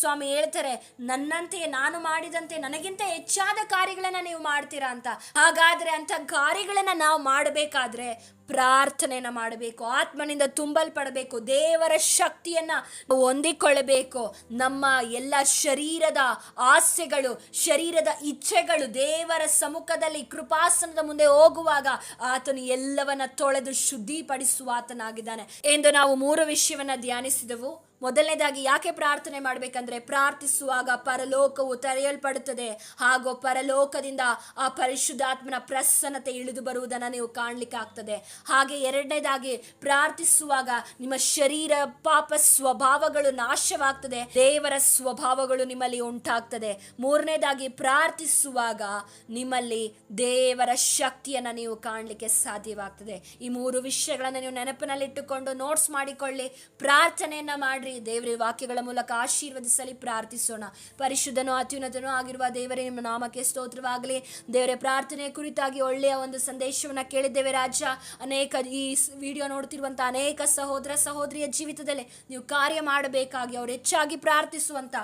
ಸ್ವಾಮಿ ಹೇಳ್ತಾರೆ, ನನ್ನಂತೆಯೇ ನಾನು ಮಾಡಿದಂತೆ ನನಗಿಂತ ಹೆಚ್ಚಾದ ಕಾರ್ಯಗಳನ್ನು ನೀವು ಮಾಡ್ತೀರಾ ಅಂತ. ಹಾಗಾದ್ರೆ ಅಂತ ಕಾರ್ಯಗಳನ್ನು ನಾವು ಮಾಡಬೇಕಾದ್ರೆ ಪ್ರಾರ್ಥನೆಯನ್ನ ಮಾಡಬೇಕು, ಆತ್ಮನಿಂದ ತುಂಬಲ್ಪಡಬೇಕು, ದೇವರ ಶಕ್ತಿಯನ್ನು ಹೊಂದಿಕೊಳ್ಳಬೇಕು. ನಮ್ಮ ಎಲ್ಲ ಶರೀರದ ಆಸೆಗಳು, ಶರೀರದ ಇಚ್ಛೆಗಳು ದೇವರ ಸಮ್ಮುಖದಲ್ಲಿ ಕೃಪಾಸನದ ಮುಂದೆ ಹೋಗುವಾಗ ಆತನು ಎಲ್ಲವನ್ನ ತೊಳೆದು ಶುದ್ಧಿಪಡಿಸುವ ಆತನಾಗಿದ್ದಾನೆ. ಎಂದು ನಾವು ಮೂರು ವಿಷಯವನ್ನು ಧ್ಯಾನಿಸಿದೆವು. ಮೊದಲನೇದಾಗಿ ಯಾಕೆ ಪ್ರಾರ್ಥನೆ ಮಾಡಬೇಕಂದ್ರೆ ಪ್ರಾರ್ಥಿಸುವಾಗ ಪರಲೋಕವು ತೆರೆಯಲ್ಪಡುತ್ತದೆ. ಹಾಗೂ ಪರಲೋಕದಿಂದ ಆ ಪರಿಶುದ್ಧಾತ್ಮನ ಪ್ರಸನ್ನತೆ ಇಳಿದು ಬರುವುದನ್ನು ನೀವು ಕಾಣಲಿಕ್ಕೆ ಆಗ್ತದೆ. ಹಾಗೆ ಎರಡನೇದಾಗಿ ಪ್ರಾರ್ಥಿಸುವಾಗ ನಿಮ್ಮ ಶರೀರ ಪಾಪ ಸ್ವಭಾವಗಳು ನಾಶವಾಗ್ತದೆ. ದೇವರ ಸ್ವಭಾವಗಳು ನಿಮ್ಮಲ್ಲಿ ಉಂಟಾಗ್ತದೆ. ಮೂರನೇದಾಗಿ ಪ್ರಾರ್ಥಿಸುವಾಗ ನಿಮ್ಮಲ್ಲಿ ದೇವರ ಶಕ್ತಿಯನ್ನು ನೀವು ಕಾಣಲಿಕ್ಕೆ ಸಾಧ್ಯವಾಗ್ತದೆ. ಈ ಮೂರು ವಿಷಯಗಳನ್ನು ನೀವು ನೆನಪಿನಲ್ಲಿಟ್ಟುಕೊಂಡು ನೋಟ್ಸ್ ಮಾಡಿಕೊಳ್ಳಿ. ಪ್ರಾರ್ಥನೆಯನ್ನ ಮಾಡ್ರಿ. ದೇವರ ವಾಕ್ಯಗಳ ಮೂಲಕ ಆಶೀರ್ವದಿಸಲಿ, ಪ್ರಾರ್ಥಿಸೋಣ. ಪರಿಶುದ್ಧನೂ ಅತ್ಯುನ್ನತನೂ ಆಗಿರುವ ದೇವರೇ, ನಿಮ್ಮ ನಾಮಕ್ಕೆ ಸ್ತೋತ್ರವಾಗಲಿ. ದೇವರೇ ಪ್ರಾರ್ಥನೆ ಕುರಿತಾಗಿ ಒಳ್ಳೆಯ ಒಂದು ಸಂದೇಶವನ್ನು ಕೇಳಿದ್ದೇವೆ ರಾಜ. ಅನೇಕ ಈ ವಿಡಿಯೋ ನೋಡ್ತಿರುವಂಥ ಅನೇಕ ಸಹೋದರ ಸಹೋದರಿಯ ಜೀವಿತದಲ್ಲಿ ನೀವು ಕಾರ್ಯ ಮಾಡಬೇಕಾಗಿ ಅವರು ಹೆಚ್ಚಾಗಿ ಪ್ರಾರ್ಥಿಸುವಂಥ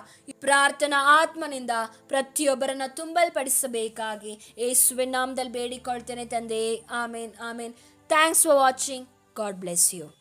ಪ್ರಾರ್ಥನಾ ಆತ್ಮನಿಂದ ಪ್ರತಿಯೊಬ್ಬರನ್ನ ತುಂಬಲ್ಪಡಿಸಬೇಕಾಗಿ ಯೇಸುವಿನ ನಾಮದಲ್ಲಿ ಬೇಡಿಕೊಳ್ತೇನೆ ತಂದೆ. Amen amen. Thanks for watching God bless you